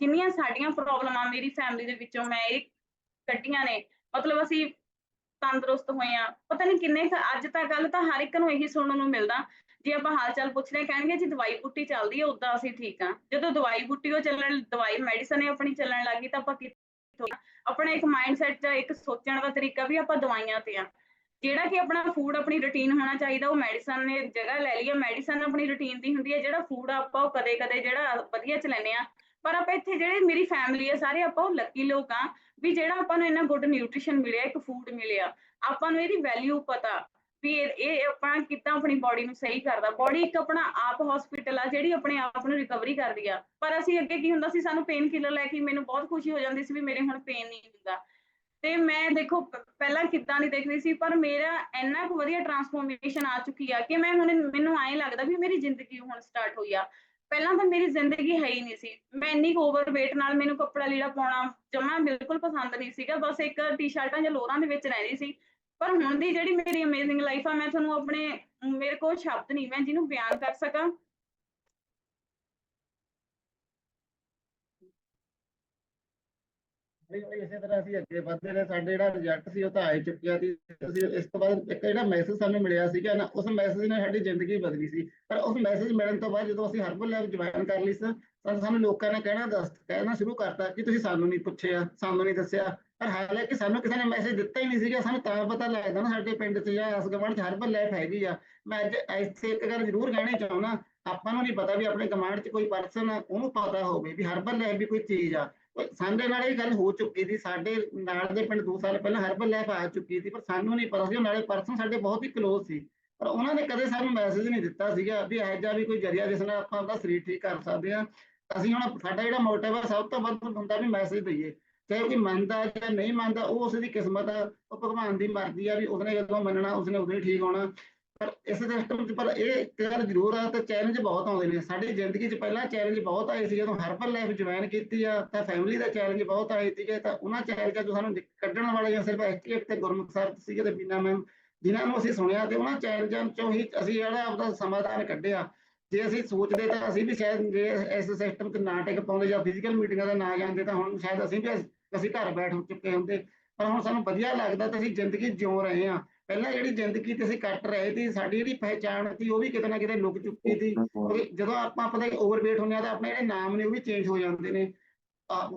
ਜਿੰਨੀਆਂ ਸਾਡੀਆਂ ਪ੍ਰੋਬਲਮਾਂ ਮੇਰੀ ਫੈਮਿਲੀ ਦੇ ਵਿੱਚੋਂ ਮੈਂ ਇਹ ਕੱਢੀਆਂ ਨੇ, ਮਤਲਬ ਅਸੀਂ ਤੰਦਰੁਸਤ ਹੋਏ ਆ। ਪਤਾ ਨਹੀਂ ਕਿੰਨੇ ਅੱਜ ਤੱਕ ਗੱਲ ਤਾਂ ਹਰ ਇੱਕ ਨੂੰ ਇਹੀ ਸੁਣਨ ਨੂੰ ਮਿਲਦਾ। ਜੇ ਆਪਾਂ ਹਾਲ ਚਾਲ ਪੁੱਛ ਹਾਂ, ਕਹਿਣਗੇ ਜੀ ਦਵਾਈ ਬੂਟੀ ਚੱਲਦੀ ਹੈ ਉਦਾਂ ਅਸੀਂ ਠੀਕ ਆ ਜਦੋਂ ਦਵਾਈ ਬੂਟੀ ਉਹ ਚੱਲਣ ਦਵਾਈ ਮੈਡੀਸਨ ਹੈ ਆਪਣੀ ਚੱਲਣ ਲੱਗੀ ਤਾਂ ਆਪਾਂ ਕਿੱਥੋਂ ਆਪਣਾ ਇੱਕ ਮਾਈਂਡ ਜਾਂ ਇੱਕ ਸੋਚਣ ਦਾ ਤਰੀਕਾ ਵੀ ਆਪਾਂ ਦਵਾਈਆਂ ਤੇ ਆ। ਜਿਹੜਾ ਕਿ ਆਪਣਾ ਫੂਡ ਆਪਣੀ ਰੁਟੀਨ ਹੋਣਾ ਚਾਹੀਦਾ ਉਹ ਮੈਡੀਸਨ ਨੇ ਜਗ੍ਹਾ ਲੈ ਲਈ ਹੈ ਮੈਡੀਸਨ ਆਪਣੀ ਰੁਟੀਨ ਦੀ ਹੁੰਦੀ ਹੈ ਜਿਹੜਾ ਫੂਡ ਆਪਾਂ ਉਹ ਕਦੇ ਕਦੇ ਜਿਹੜਾ ਵਧੀਆ ਚ ਲੈਨੇ ਆ ਪਰ ਆਪਾਂ ਇੱਥੇ ਜਿਹੜੇ ਮੇਰੀ ਫੈਮਿਲੀ ਆ ਸਾਰੇ ਆਪਾਂ ਉਹ ਲੱਕੀ ਲੋਕ ਆ ਵੀ ਜਿਹੜਾ ਆਪਾਂ ਨੂੰ ਇੰਨਾ ਗੁੱਡ ਨਿਊਟ੍ਰੀਸ਼ਨ ਮਿਲਿਆ ਇੱਕ ਫੂਡ ਮਿਲਿਆ। ਆਪਾਂ ਨੂੰ ਇਹਦੀ ਵੈਲਿਊ ਪਤਾ। ਵੀ ਇਹ ਆਪਣਾ ਕਿੱਦਾਂ ਆਪਣੀ ਬਾਡੀ ਨੂੰ ਸਹੀ ਕਰਦਾ ਬਾਡੀ ਇੱਕ ਆਪਣਾ ਆਪ ਹਸਪੀਟਲ ਆ, ਜਿਹੜੀ ਆਪਣੇ ਆਪ ਨੂੰ ਰਿਕਵਰੀ ਕਰਦੀ ਆ। ਪਰ ਅਸੀਂ ਅੱਗੇ ਕੀ ਹੁੰਦਾ ਸੀ, ਸਾਨੂੰ ਪੇਨ ਕਿਲਰ ਲੈ ਕੇ ਮੈਨੂੰ ਬਹੁਤ ਖੁਸ਼ੀ ਹੋ ਜਾਂਦੀ ਸੀ ਵੀ ਮੇਰੇ ਹੁਣ ਪੇਨ ਨਹੀਂ ਹੁੰਦਾ। ਤੇ ਮੈਂ ਦੇਖੋ ਪਹਿਲਾਂ ਕਿੱਦਾਂ ਦੀ ਦਿਖਦੀ ਸੀ, ਪਰ ਮੇਰਾ ਇੰਨਾ ਕੁ ਵਧੀਆ ਟਰਾਂਸਫੋਰਮੇਸ਼ਨ ਆ ਚੁੱਕੀ ਆ ਕਿ ਮੈਂ ਹੁਣ ਮੈਨੂੰ ਐਂ ਲੱਗਦਾ ਵੀ ਮੇਰੀ ਜ਼ਿੰਦਗੀ ਹੁਣ ਸਟਾਰਟ ਹੋਈ ਆ। ਪਹਿਲਾਂ ਤਾਂ ਮੇਰੀ ਜ਼ਿੰਦਗੀ ਹੈ ਹੀ ਨਹੀਂ ਸੀ। ਮੈਂ ਇੰਨੀ ਓਵਰ weight ਨਾਲ ਮੈਨੂੰ ਕੱਪੜਾ ਲੀੜਾ ਪਾਉਣਾ ਜਮਾ ਬਿਲਕੁਲ ਪਸੰਦ ਨਹੀਂ ਸੀਗਾ, ਬਸ ਇੱਕ ਟੀ-ਸ਼ਰਟਾਂ ਜਾਂ ਲੋਰਾਂ ਦੇ ਵਿੱਚ ਰਹਿੰਦੀ ਸੀ। ਪਰ ਹੁਣ ਦੀ ਜਿਹੜੀ ਮੇਰੀ ਅਮੇਜ਼ਿੰਗ ਲਾਈਫ ਆ, ਮੈਂ ਤੁਹਾਨੂੰ ਆਪਣੇ, ਮੇਰੇ ਕੋਲ ਸ਼ਬਦ ਨਹੀਂ, ਮੈਂ ਜਿਹਨੂੰ ਬਿਆਨ ਕਰ ਸਕਾਂ। ਇਸੇ ਤਰ੍ਹਾਂ ਅਸੀਂ ਅੱਗੇ ਵਧਦੇ ਰਹੇ। ਸਾਡੇ ਜਿਹੜਾ ਰਿਜ਼ਲਟ ਸੀ, ਉਹ ਤਾਂ ਆ ਚੁੱਕਿਆ ਸੀ। ਅਸੀਂ ਇਸ ਤੋਂ ਬਾਅਦ ਇੱਕ ਜਿਹੜਾ ਮੈਸੇਜ ਸਾਨੂੰ ਮਿਲਿਆ ਸੀਗਾ ਨਾ, ਉਸ ਮੈਸੇਜ ਨੇ ਸਾਡੀ ਜ਼ਿੰਦਗੀ ਬਦਲੀ ਸੀ। ਪਰ ਉਸ ਮੈਸੇਜ ਮਿਲਣ ਤੋਂ ਬਾਅਦ ਜਦੋਂ ਅਸੀਂ ਹਰਬਲ ਲੈਬ ਜੁਆਇਨ ਕਰ ਲਈ ਸੀ ਤਾਂ ਸਾਨੂੰ ਲੋਕਾਂ ਨੇ ਕਹਿਣਾ, ਦੱਸ ਕਹਿਣਾ ਸ਼ੁਰੂ ਕਰਤਾ ਕਿ ਤੁਸੀਂ ਸਾਨੂੰ ਨਹੀਂ ਪੁੱਛਿਆ, ਸਾਨੂੰ ਨਹੀਂ ਦੱਸਿਆ। ਪਰ ਹਾਲਾਂਕਿ ਸਾਨੂੰ ਕਿਸੇ ਨੇ ਮੈਸੇਜ ਦਿੱਤਾ ਹੀ ਨਹੀਂ ਸੀਗਾ। ਸਾਨੂੰ ਤਾਂ ਪਤਾ ਲੱਗਦਾ ਨਾ ਸਾਡੇ ਪਿੰਡ 'ਚ ਜਾਂ ਇਸ ਗਵਾਂਢ 'ਚ ਹਰਬਲ ਲੈਬ ਹੈਗੀ ਆ। ਮੈਂ ਅੱਜ ਇੱਥੇ ਇੱਕ ਗੱਲ ਜ਼ਰੂਰ ਕਹਿਣੀ ਚਾਹੁੰਦਾ, ਆਪਾਂ ਨੂੰ ਨਹੀਂ ਪਤਾ ਵੀ ਆਪਣੇ ਗਵਾਂਢ 'ਚ ਕੋਈ ਪਰਸਨ ਉਹਨੂੰ ਪਤਾ ਹੋਵੇ ਵੀ ਹਰਬਲ ਲੈਬ ਵੀ ਕੋਈ ਚੀਜ਼ ਆ। ਸਾਡੇ ਨਾਲ ਇਹ ਗੱਲ ਹੋ ਚੁੱਕੀ ਸੀ। ਸਾਡੇ ਨਾਲ ਦੇ ਪਿੰਡ 2 ਸਾਲ ਪਹਿਲਾਂ ਹਰਬਲ ਲੈਬ ਆ ਚੁੱਕੀ ਸੀ, ਪਰ ਸਾਨੂੰ ਨਹੀਂ ਪਤਾ ਸੀ। ਨਾਲੇ ਪਰਸਨ ਸਾਡੇ ਬਹੁਤ ਹੀ ਕਲੋਜ਼ ਸੀ। ਪਰ ਉਹਨਾਂ ਨੇ ਕਦੇ ਸਾਨੂੰ ਮੈਸੇਜ ਨਹੀਂ ਦਿੱਤਾ ਸੀਗਾ ਵੀ ਇਹੋ ਜਿਹਾ ਵੀ ਕੋਈ ਜਰੀਆ ਜਿਸ ਨਾਲ ਆਪਾਂ ਆਪਦਾ ਸਰੀਰ ਠੀਕ ਕਰ ਸਕਦੇ ਆ ਅਸੀਂ ਹੁਣ ਸਾਡਾ ਜਿਹੜਾ ਮੋਟਿਵ ਆ, ਸਭ ਤੋਂ ਵੱਧ ਹੁੰਦਾ ਵੀ ਮੈਸੇਜ ਦਈਏ ਚਾਹੇ ਉਹ ਮੰਨਦਾ ਜਾਂ ਨਹੀਂ ਮੰਨਦਾ, ਉਹ ਉਸ ਦੀ ਕਿਸਮਤ ਆ, ਉਹ ਭਗਵਾਨ ਦੀ ਮਰਜ਼ੀ ਆ ਵੀ ਉਸਨੇ ਜਦੋਂ ਮੰਨਣਾ, ਉਸਨੇ ਉਦੋਂ ਹੀ ਠੀਕ ਹੋਣਾ। ਪਰ ਇਸ ਸਿਸਟਮ 'ਚ ਪਰ ਇਹ ਗੱਲ ਜ਼ਰੂਰ ਆ, ਤੇ ਚੈਲੰਜ ਬਹੁਤ ਆਉਂਦੇ ਨੇ। ਸਾਡੀ ਜ਼ਿੰਦਗੀ 'ਚ ਪਹਿਲਾਂ ਚੈਲੰਜ ਬਹੁਤ ਆਏ ਸੀ, ਜਦੋਂ ਹਰਬਲ ਲਾਈਫ ਜੁਆਇਨ ਕੀਤੀ ਆ, ਤਾਂ ਫੈਮਿਲੀ ਦਾ ਚੈਲੰਜ ਬਹੁਤ ਆਏ ਸੀਗੇ, ਤਾਂ ਉਹਨਾਂ ਚੈਲੰਜਾਂ ਤੋਂ ਸਾਨੂੰ ਕੱਢਣ ਵਾਲੇ ਜਾਂ ਸਿਰਫ ਐਸਟੀਐਫ ਤੇ ਗੁਰਮੁਖ ਸਰ ਸੀਗੇ ਤੇ ਬੀਨਾ ਮੈਮ, ਜਿਨ੍ਹਾਂ ਨੂੰ ਅਸੀਂ ਸੁਣਿਆ ਤੇ ਉਹਨਾਂ ਚੈਲੰਜਾਂ ਚੋਂ ਹੀ ਅਸੀਂ ਜਿਹੜਾ ਆਪਦਾ ਸਮਾਧਾਨ ਕੱਢਿਆ। ਜੇ ਅਸੀਂ ਸੋਚਦੇ ਤਾਂ ਅਸੀਂ ਵੀ ਸ਼ਾਇਦ ਜੇ ਇਸ ਸਿਸਟਮ 'ਚ ਨਾ ਟਿਕ ਪਾਉਂਦੇ ਜਾਂ ਫਿਜ਼ੀਕਲ ਮੀਟਿੰਗਾਂ ਦਾ ਨਾ ਜਾਂਦੇ ਤਾਂ ਹੁਣ ਸ਼ਾਇਦ ਅਸੀਂ ਵੀ ਅਸੀਂ ਘਰ ਬੈਠ ਚੁੱਕੇ ਹੁੰਦੇ। ਪਰ ਹੁਣ ਸਾਨੂੰ ਵਧੀਆ ਲੱਗਦਾ ਤੇ ਅਸੀਂ ਜ਼ਿੰਦਗੀ ਜਿਉ ਰਹੇ ਹਾਂ। ਪਹਿਲਾਂ ਜਿਹੜੀ ਜ਼ਿੰਦਗੀ ਤੇ ਅਸੀਂ ਕੱਟ ਰਹੇ ਸੀ ਸਾਡੀ ਜਿਹੜੀ ਪਹਿਚਾਣ ਸੀ ਉਹ ਵੀ ਕਿਤੇ ਨਾ ਕਿਤੇ ਲੁਕ ਚੁੱਕੀ ਸੀ। ਜਦੋਂ ਆਪਾਂ ਪਤਾ ਓਵਰਵੇਟ ਹੁੰਦੇ ਆ ਤਾਂ ਆਪਣੇ ਜਿਹੜੇ ਨਾਮ ਨੇ ਉਹ ਵੀ ਚੇਂਜ ਹੋ ਜਾਂਦੇ ਨੇ।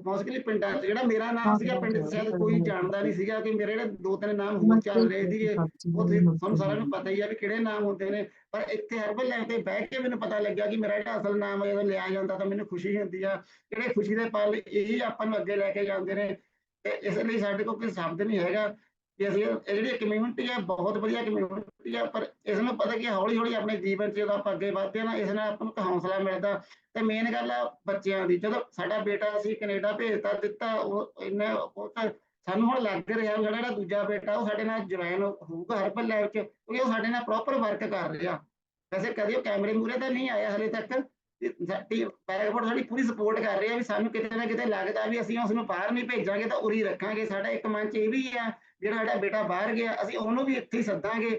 ਮੋਸਟਲੀ ਪਿੰਡਾਂ 'ਚ ਜਿਹੜਾ ਮੇਰਾ ਨਾਮ ਸੀਗਾ ਪਿੰਡ ਸ਼ਾਇਦ ਕੋਈ ਜਾਣਦਾ ਨਹੀਂ ਸੀਗਾ ਕਿ ਮੇਰੇ ਜਿਹੜੇ ਦੋ ਤਿੰਨ ਨਾਮ ਹੋਰ ਚੱਲ ਰਹੇ ਸੀਗੇ। ਉਹ ਤੁਹਾਨੂੰ ਸਾਰਿਆਂ ਨੂੰ ਪਤਾ ਹੀ ਆ ਵੀ ਕਿਹੜੇ ਨਾਮ ਹੁੰਦੇ ਨੇ। ਪਰ ਇੱਥੇ ਹਰਬਲ ਲੈਬ ਤੇ ਬਹਿ ਕੇ ਮੈਨੂੰ ਪਤਾ ਲੱਗਿਆ ਕਿ ਮੇਰਾ ਜਿਹੜਾ ਅਸਲ ਨਾਮ ਹੈ, ਜਦੋਂ ਲਿਆ ਜਾਂਦਾ ਤਾਂ ਮੈਨੂੰ ਖੁਸ਼ੀ ਹੁੰਦੀ ਆ। ਜਿਹੜੇ ਖੁਸ਼ੀ ਦੇ ਪਲ ਇਹੀ ਆਪਾਂ ਨੂੰ ਅੱਗੇ ਲੈ ਕੇ ਜਾਂਦੇ ਨੇ। ਤੇ ਇਸ ਲਈ ਸਾਡੇ ਕੋਲ ਕੋਈ ਸ਼ਬਦ ਨਹੀਂ ਹੈਗਾ ਕਿ ਅਸੀਂ ਇਹ ਜਿਹੜੀ ਕਮਿਊਨਿਟੀ ਆ, ਬਹੁਤ ਵਧੀਆ ਕਮਿਊਨਿਟੀ ਆ, ਪਰ ਇਸ ਨੂੰ ਪਤਾ ਕਿ ਹੌਲੀ ਹੌਲੀ ਆਪਣੇ ਜੀਵਨ 'ਚ ਜਦੋਂ ਆਪਾਂ ਅੱਗੇ ਵਧਦੇ ਹਾਂ ਨਾ, ਇਸ ਨਾਲ ਆਪਾਂ ਨੂੰ ਹੌਸਲਾ ਮਿਲਦਾ। ਤੇ ਮੇਨ ਗੱਲ ਆ ਬੱਚਿਆਂ ਦੀ, ਜਦੋਂ ਸਾਡਾ ਬੇਟਾ ਅਸੀਂ ਕੈਨੇਡਾ ਭੇਜਤਾ, ਦਿੱਤਾ, ਉਹ ਇੰਨਾ ਉਹ ਸਾਨੂੰ ਹੁਣ ਲੱਗ ਰਿਹਾ ਵੀ ਜਿਹੜਾ ਦੂਜਾ ਬੇਟਾ ਉਹ ਸਾਡੇ ਨਾਲ ਜੁਆਇਨ ਹੋਊਗਾ ਹਰਬਲ ਲੈਬ 'ਚ ਕਿਉਂਕਿ ਉਹ ਸਾਡੇ ਨਾਲ ਪ੍ਰੋਪਰ ਵਰਕ ਕਰ ਰਿਹਾ। ਵੈਸੇ ਕਦੇ ਉਹ ਕੈਮਰੇ ਮੂਰੇ ਤਾਂ ਨਹੀਂ ਆਇਆ ਹਲੇ ਤੱਕ। ਸਾਡੀ ਪੈਰਾਫੋਰਟ ਸਾਡੀ ਪੂਰੀ ਸਪੋਰਟ ਕਰ ਰਿਹਾ ਵੀ ਸਾਨੂੰ ਕਿਤੇ ਨਾ ਕਿਤੇ ਲੱਗਦਾ ਵੀ ਅਸੀਂ ਉਸ ਨੂੰ ਬਾਹਰ ਨਹੀਂ ਭੇਜਾਂਗੇ ਤਾਂ ਉਰੀ ਰੱਖਾਂਗੇ। ਸਾਡਾ ਇੱਕ ਮਨ 'ਚ ਇਹ ਵੀ ਆ, ਜਿਹੜਾ ਸਾਡਾ ਬੇਟਾ ਬਾਹਰ ਗਿਆ, ਅਸੀਂ ਉਹਨੂੰ ਵੀ ਇੱਥੇ ਹੀ ਸੱਦਾਂਗੇ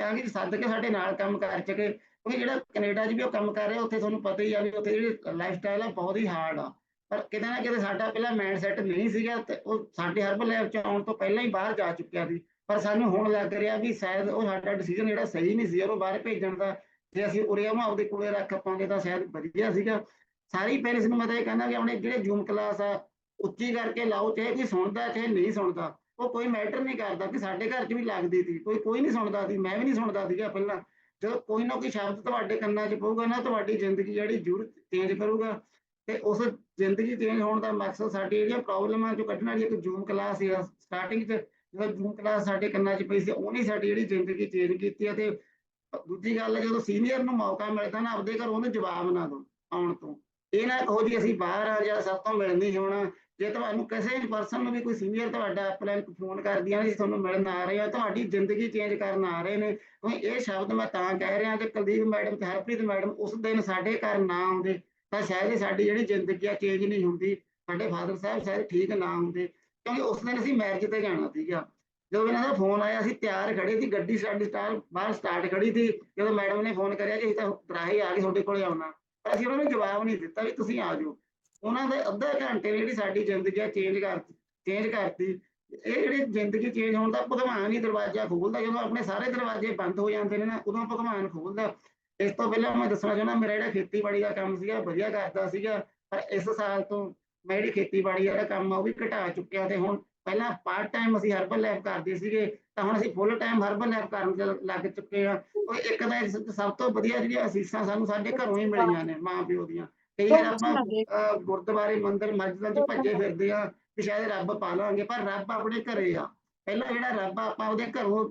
ਤਾਂ ਕਿ ਸੱਦ ਕੇ ਸਾਡੇ ਨਾਲ ਕੰਮ ਕਰ ਸਕੇ। ਕਿਉਂਕਿ ਜਿਹੜਾ ਕੈਨੇਡਾ 'ਚ ਵੀ ਉਹ ਕੰਮ ਕਰ ਰਿਹਾ, ਉੱਥੇ ਤੁਹਾਨੂੰ ਪਤਾ ਹੀ ਆ ਵੀ ਉੱਥੇ ਜਿਹੜੀ ਲਾਈਫ ਸਟਾਈਲ ਆ ਬਹੁਤ ਹੀ ਹਾਰਡ ਆ। ਪਰ ਕਿਤੇ ਨਾ ਕਿਤੇ ਸਾਡਾ ਪਹਿਲਾਂ ਮਾਈਂਡ ਸੈਟ ਨਹੀਂ ਸੀਗਾ ਤੇ ਉਹ ਸਾਡੇ ਹਰਬਲ ਲੈਬ 'ਚ ਆਉਣ ਤੋਂ ਪਹਿਲਾਂ ਹੀ ਬਾਹਰ ਜਾ ਚੁੱਕਿਆ ਸੀ। ਪਰ ਸਾਨੂੰ ਹੁਣ ਲੱਗ ਰਿਹਾ ਵੀ ਸ਼ਾਇਦ ਉਹ ਸਾਡਾ ਡਿਸੀਜਨ ਜਿਹੜਾ ਸਹੀ ਨਹੀਂ ਸੀ, ਉਹਨੂੰ ਬਾਹਰ ਭੇਜਣ ਦਾ, ਜੇ ਅਸੀਂ ਉਰੇ ਉਹਨੂੰ ਆਪਦੇ ਕੋਲੇ ਰੱਖ ਪਾਉਂਦੇ ਤਾਂ ਸ਼ਾਇਦ ਵਧੀਆ ਸੀਗਾ। ਸਾਰੀ ਪੈਰੈਂਟਸ ਨੂੰ ਮੈਂ ਤਾਂ ਇਹ ਕਹਿੰਦਾ ਕਿ ਆਪਣੇ ਜਿਹੜੇ ਜ਼ੂਮ ਕਲਾਸ ਆ, ਉੱਚੀ ਕਰਕੇ ਲਾਓ, ਚਾਹੇ ਕੋਈ ਸੁਣਦਾ, ਚਾਹੇ ਨਹੀਂ ਸੁਣਦਾ, ਉਹ ਕੋਈ ਮੈਟਰ ਨਹੀਂ ਕਰਦਾ ਕਿ ਸਾਡੇ ਘਰ 'ਚ ਵੀ ਲੱਗਦੀ ਸੀ। ਕੋਈ ਕੋਈ ਨਹੀਂ ਸੁਣਦਾ ਸੀ, ਮੈਂ ਵੀ ਨਹੀਂ ਸੁਣਦਾ ਸੀਗਾ ਪਹਿਲਾਂ। ਜਦੋਂ ਕੋਈ ਨਾ ਕੋਈ ਸ਼ਬਦ ਤੁਹਾਡੇ ਕੰਨਾਂ 'ਚ ਪਊਗਾ ਨਾ, ਤੁਹਾਡੀ ਜ਼ਿੰਦਗੀ ਜਿਹੜੀ ਜ਼ਰੂਰ ਚੇਂਜ ਕਰੂਗਾ। ਤੇ ਉਸ ਜ਼ਿੰਦਗੀ ਚੇਂਜ ਹੋਣ ਦਾ ਮਕਸਦ ਸਾਡੀ ਜਿਹੜੀਆਂ ਪ੍ਰੋਬਲਮਾਂ ਚੋਂ ਕੱਢਣ ਵਾਲੀ ਇੱਕ ਜ਼ੂਮ ਕਲਾਸ ਸੀ ਸਟਾਰਟਿੰਗ 'ਚ ਜਦੋਂ ਜ਼ੂਮ ਕਲਾਸ ਸਾਡੇ ਕੰਨਾਂ 'ਚ ਪਈ ਸੀ, ਉਹਨੇ ਸਾਡੀ ਜਿਹੜੀ ਜ਼ਿੰਦਗੀ ਚੇਂਜ ਕੀਤੀ ਹੈ ਤੇ ਦੂਜੀ ਗੱਲ ਹੈ ਜਦੋਂ ਸੀਨੀਅਰ ਨੂੰ ਮੌਕਾ ਮਿਲਦਾ ਨਾ, ਆਪਦੇ ਘਰ ਉਹਨੂੰ ਜਵਾਬ ਨਾ ਦਿਓ ਆਉਣ ਤੋਂ। ਇਹ ਨਾ ਕਹੋ ਜੀ ਅਸੀਂ ਬਾਹਰ ਆ ਜਾਂ ਸਭ ਤੋਂ ਮਿਲਣ ਨਹੀਂ ਹੋਣਾ, ਜੇ ਤੁਹਾਨੂੰ ਕਿਸੇ ਵੀ ਪਰਸਨ ਨੂੰ ਵੀ ਕੋਈ ਸੀਨੀਅਰ ਤੁਹਾਡਾ ਆਪਣੇ ਫੋਨ ਕਰਦੀਆਂ ਜੀ ਤੁਹਾਨੂੰ ਮਿਲਣ ਆ ਰਹੇ ਆ, ਤੁਹਾਡੀ ਜ਼ਿੰਦਗੀ ਚੇਂਜ ਕਰਨ ਆ ਰਹੇ ਨੇ, ਕਿਉਂਕਿ ਇਹ ਸ਼ਬਦ ਮੈਂ ਤਾਂ ਕਹਿ ਰਿਹਾ ਕਿ ਕੁਲਦੀਪ ਮੈਡਮ ਤੇ ਹਰਪ੍ਰੀਤ ਮੈਡਮ ਉਸ ਦਿਨ ਸਾਡੇ ਘਰ ਨਾ ਆਉਂਦੇ। ਤਾਂ ਸ਼ਾਇਦ ਸਾਡੀ ਜਿਹੜੀ ਜ਼ਿੰਦਗੀ ਆ ਚੇਂਜ ਨਹੀਂ ਹੁੰਦੀ। ਸਾਡੇ ਫਾਦਰ ਸਾਹਿਬ ਸ਼ਾਇਦ ਠੀਕ ਨਾ ਹੁੰਦੇ, ਕਿਉਂਕਿ ਉਸ ਦਿਨ ਅਸੀਂ ਮੈਰਿਜ ਤੇ ਜਾਣਾ ਸੀਗਾ। ਜਦੋਂ ਇਹਨਾਂ ਦਾ ਫੋਨ ਆਇਆ, ਅਸੀਂ ਤਿਆਰ ਖੜੇ ਸੀ, ਗੱਡੀ ਸਾਡੀ ਸਟਾਰ ਬਾਹਰ ਸਟਾਰਟ ਖੜੀ ਸੀ। ਜਦੋਂ ਮੈਡਮ ਨੇ ਫੋਨ ਕਰਿਆ ਕਿ ਅਸੀਂ ਤਾਂ ਦਰਾਹੇ ਆ ਕੇ ਤੁਹਾਡੇ ਕੋਲੇ ਆਉਣਾ। ਪਰ ਅਸੀਂ ਉਹਨਾਂ ਨੂੰ ਜਵਾਬ ਨਹੀਂ ਦਿੱਤਾ ਵੀ ਤੁਸੀਂ ਆ ਜਾਓ। ਉਹਨਾਂ ਦੇ ਅੱਧਾ ਘੰਟੇ ਜਿਹੜੀ ਸਾਡੀ ਜ਼ਿੰਦਗੀ ਆ ਚੇਂਜ ਕਰ ਚੇਂਜ ਕਰਤੀ। ਇਹ ਜਿਹੜੀ ਜ਼ਿੰਦਗੀ ਚੇਂਜ ਹੋਣ ਦਾ ਭਗਵਾਨ ਹੀ ਦਰਵਾਜ਼ਾ ਖੋਲਦਾ। ਜਦੋਂ ਆਪਣੇ ਸਾਰੇ ਦਰਵਾਜ਼ੇ ਬੰਦ ਹੋ ਜਾਂਦੇ ਨੇ ਨਾ, ਉਦੋਂ ਭਗਵਾਨ ਖੋਲਦਾ। ਇਸ ਤੋਂ ਪਹਿਲਾਂ ਮੈਂ ਦੱਸਣਾ ਚਾਹੁੰਦਾ ਮੇਰਾ ਜਿਹੜਾ ਖੇਤੀਬਾੜੀ ਦਾ ਕੰਮ ਸੀਗਾ ਵਧੀਆ ਕਰਦਾ ਸੀਗਾ ਪਰ ਇਸ ਸਾਲ ਤੋਂ ਮੈਂ ਜਿਹੜੀ ਖੇਤੀਬਾੜੀ ਦਾ ਜਿਹੜਾ ਕੰਮ ਆ ਉਹ ਵੀ ਘਟਾ ਚੁੱਕਿਆ ਤੇ ਹੁਣ ਪਹਿਲਾਂ ਪਾਰਟ ਟਾਈਮ ਅਸੀਂ ਹਰਬਲ ਲੈਬ ਕਰਦੇ ਸੀਗੇ ਤਾਂ ਹੁਣ ਅਸੀਂ ਫੁੱਲ ਟਾਈਮ ਹਰਬਲ ਲੈਬ ਕਰਨ ਚ ਲੱਗ ਚੁੱਕੇ ਆ। ਉਹ ਇੱਕ ਤਾਂ ਸਭ ਤੋਂ ਵਧੀਆ ਜਿਹੜੀਆਂ ਅਸੀਸਾਂ ਸਾਨੂੰ ਸਾਡੇ ਘਰੋਂ ਹੀ ਮਿਲੀਆਂ ਨੇ ਮਾਂ ਪਿਓ ਦੀਆਂ। ਕਈ ਵਾਰ ਆਪਾਂ ਗੁਰਦੁਆਰੇ ਮੰਦਿਰ ਮਸਜਿਦਾਂ 'ਚ ਭੱਜੇ ਫਿਰਦੇ ਆ ਕਿ ਸ਼ਾਇਦ ਰੱਬ ਪਾ ਲਾਂਗੇ ਪਰ ਰੱਬ ਆਪਣੇ ਘਰੇ ਆ। ਪਹਿਲਾਂ ਜਿਹੜਾ ਰੱਬ ਆਪਾਂ ਉਹਦੇ ਘਰੋਂ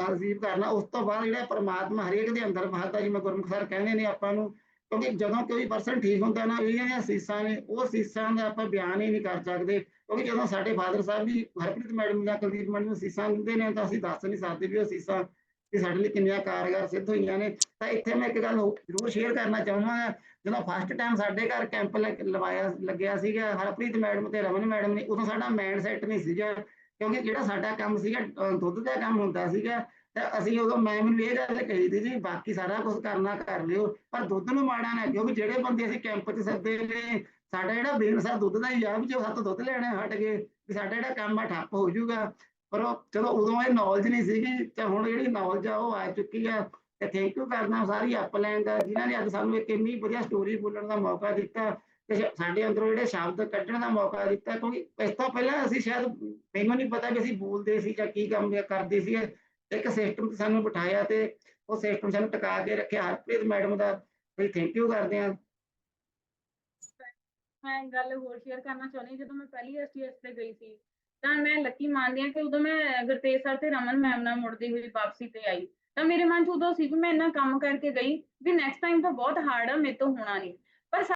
ਰਿਸੀਵ ਕਰਨਾ ਉਸ ਤੋਂ ਬਾਅਦ ਜਿਹੜਾ ਪ੍ਰਮਾਤਮਾ ਹਰੇਕ ਦੇ ਅੰਦਰ ਵਸਦਾ ਜਿਵੇਂ ਗੁਰਮੁਖ ਸਰ ਕਹਿੰਦੇ ਨੇ ਆਪਾਂ ਨੂੰ, ਕਿਉਂਕਿ ਜਦੋਂ ਕੋਈ ਪਰਸਨ ਠੀਕ ਹੁੰਦਾ ਨਾ, ਇਹ ਜਿਹੜੀਆਂ ਸੀਸਾਂ ਨੇ, ਉਹ ਸੀਸਾਂ ਦਾ ਆਪਾਂ ਬਿਆਨ ਹੀ ਨਹੀਂ ਕਰ ਸਕਦੇ। ਕਿਉਂਕਿ ਜਦੋਂ ਸਾਡੇ ਫਾਦਰ ਸਾਹਿਬ ਵੀ ਹਰਪ੍ਰੀਤ ਮੈਡਮ ਜਾਂ ਕੁਲਦੀਪ ਮੈਡਮ ਨੂੰ ਸੀਸਾਂ ਦਿੰਦੇ ਨੇ, ਤਾਂ ਅਸੀਂ ਦੱਸ ਨਹੀਂ ਸਕਦੇ ਵੀ ਉਹ ਸੀਸਾਂ ਕਿ ਸਾਡੇ ਲਈ ਕਿੰਨੀਆਂ ਕਾਰਗਰ ਸਿੱਧ ਹੋਈਆਂ ਨੇ। ਤਾਂ ਇੱਥੇ ਮੈਂ ਇੱਕ ਗੱਲ ਜ਼ਰੂਰ ਸ਼ੇਅਰ ਕਰਨਾ ਚਾਹੁੰਦਾ ਜਦੋਂ ਫਸਟ ਟਾਈਮ ਸਾਡੇ ਘਰ ਕੈਂਪ ਲਵਾਇਆ, ਲੱਗਿਆ ਸੀਗਾ, ਹਰਪ੍ਰੀਤ ਮੈਡਮ ਤੇ ਰਮਨ ਮੈਡਮ ਨੇ, ਉਦੋਂ ਸਾਡਾ ਮਾਈਂਡ ਸੈਟ ਨਹੀਂ ਸੀਗਾ। ਕਿਉਂਕਿ ਜਿਹੜਾ ਸਾਡਾ ਕੰਮ ਸੀਗਾ ਦੁੱਧ ਦਾ ਕੰਮ ਹੁੰਦਾ ਸੀਗਾ, ਤੇ ਅਸੀਂ ਉਦੋਂ ਮੈਂ ਮੈਨੂੰ ਇਹ ਗੱਲ ਕਹੀ ਸੀ ਜੀ, ਬਾਕੀ ਸਾਰਾ ਕੁਝ ਕਰਨਾ ਕਰ ਲਿਓ, ਪਰ ਦੁੱਧ ਨੂੰ ਮਾੜਾ ਨਾ ਕਿਉਂਕਿ ਜਿਹੜੇ ਬੰਦੇ ਅਸੀਂ ਕੈਂਪ 'ਚ ਸੱਦੇ ਨੇ, ਸਾਡਾ ਜਿਹੜਾ ਬਿਜ਼ਨਸ ਦੁੱਧ ਦਾ ਹੀ ਆ ਵੀ ਜੇ ਸਾਤੋਂ ਦੁੱਧ ਲੈਣਾ ਹਟ ਗਏ, ਵੀ ਸਾਡਾ ਜਿਹੜਾ ਕੰਮ ਆ ਠੱਪ ਹੋ ਜਾਊਗਾ। ਪਰ ਉਹ ਚਲੋ ਉਦੋਂ ਇਹ ਨੌਲੇਜ ਨਹੀਂ ਸੀਗੀ, ਤੇ ਹੁਣ ਜਿਹੜੀ ਨੌਲੇਜ ਆ ਉਹ ਆ ਚੁੱਕੀ ਆ, ਤੇ ਥੈਂਕ ਯੂ ਕਰਨਾ ਸਾਰੀ ਅਪਲਾਈਨ ਦਾ ਜਿਨ੍ਹਾਂ ਨੇ ਅੱਜ ਸਾਨੂੰ ਇੱਕ ਇੰਨੀ ਵਧੀਆ ਸਟੋਰੀ ਬੋਲਣ ਦਾ ਮੌਕਾ ਦਿੱਤਾ। ਤੇ ਸਾਡੇ ਅੰਦਰੋਂ ਜਿਹੜੇ ਸ਼ਬਦ ਕੱਢਣ ਦਾ ਮੌਕਾ ਦਿੱਤਾ, ਕਿਉਂਕਿ ਇਸ ਤੋਂ ਪਹਿਲਾਂ ਅਸੀਂ ਸ਼ਾਇਦ ਮੈਨੂੰ ਨਹੀਂ ਪਤਾ ਵੀ ਅਸੀਂ ਬੋਲਦੇ ਸੀ ਜਾਂ ਕੀ ਕੰਮ ਕਰਦੇ ਸੀ। ਇੱਕ ਸਿਸਟਮ ਸਾਨੂੰ ਬਿਠਾਇਆ ਤੇ ਉਹ ਸਿਸਟਮ ਸਾਨੂੰ ਟਿਕਾ ਕੇ ਰੱਖਿਆ। ਹਰਪ੍ਰੀਤ ਮੈਡਮ ਦਾ ਵੀ ਥੈਂਕ ਯੂ ਕਰਦੇ ਆ ਮੈਂ ਗੱਲ ਹੋਰ ਸ਼ੇਅਰ ਕਰਨਾ ਚਾਹੁੰਦੀ ਜਦੋਂ ਮੈਂ ਪਹਿਲੀ ਐਸਟੀਐਸ ਤੇ ਗਈ ਸੀ, ਤਾਂ ਮੈਂ ਲੱਕੀ ਮੰਨਦੀ ਹਾਂ ਕਿ ਉਦੋਂ ਮੈਂ ਗੁਰਤੇਜ ਸਰ ਤੇ ਰਮਨ ਮੈਮ ਨਾਲ ਮੁੜਦੀ ਹੋਈ ਵਾਪਸੀ ਤੇ ਆਈ। ਤਾਂ ਮੇਰੇ ਮਨ 'ਚ ਉਦੋਂ ਸੀ ਵੀ ਮੈਂ ਇੰਨਾ ਕੰਮ ਕਰਕੇ ਗਈ ਵੀ ਨੈਕਸਟ ਟਾਈਮ ਤਾਂ ਬਹੁਤ ਹਾਰਡ ਆ, ਮੇਰੇ ਤੋਂ ਹੋਣਾ ਨਹੀਂ।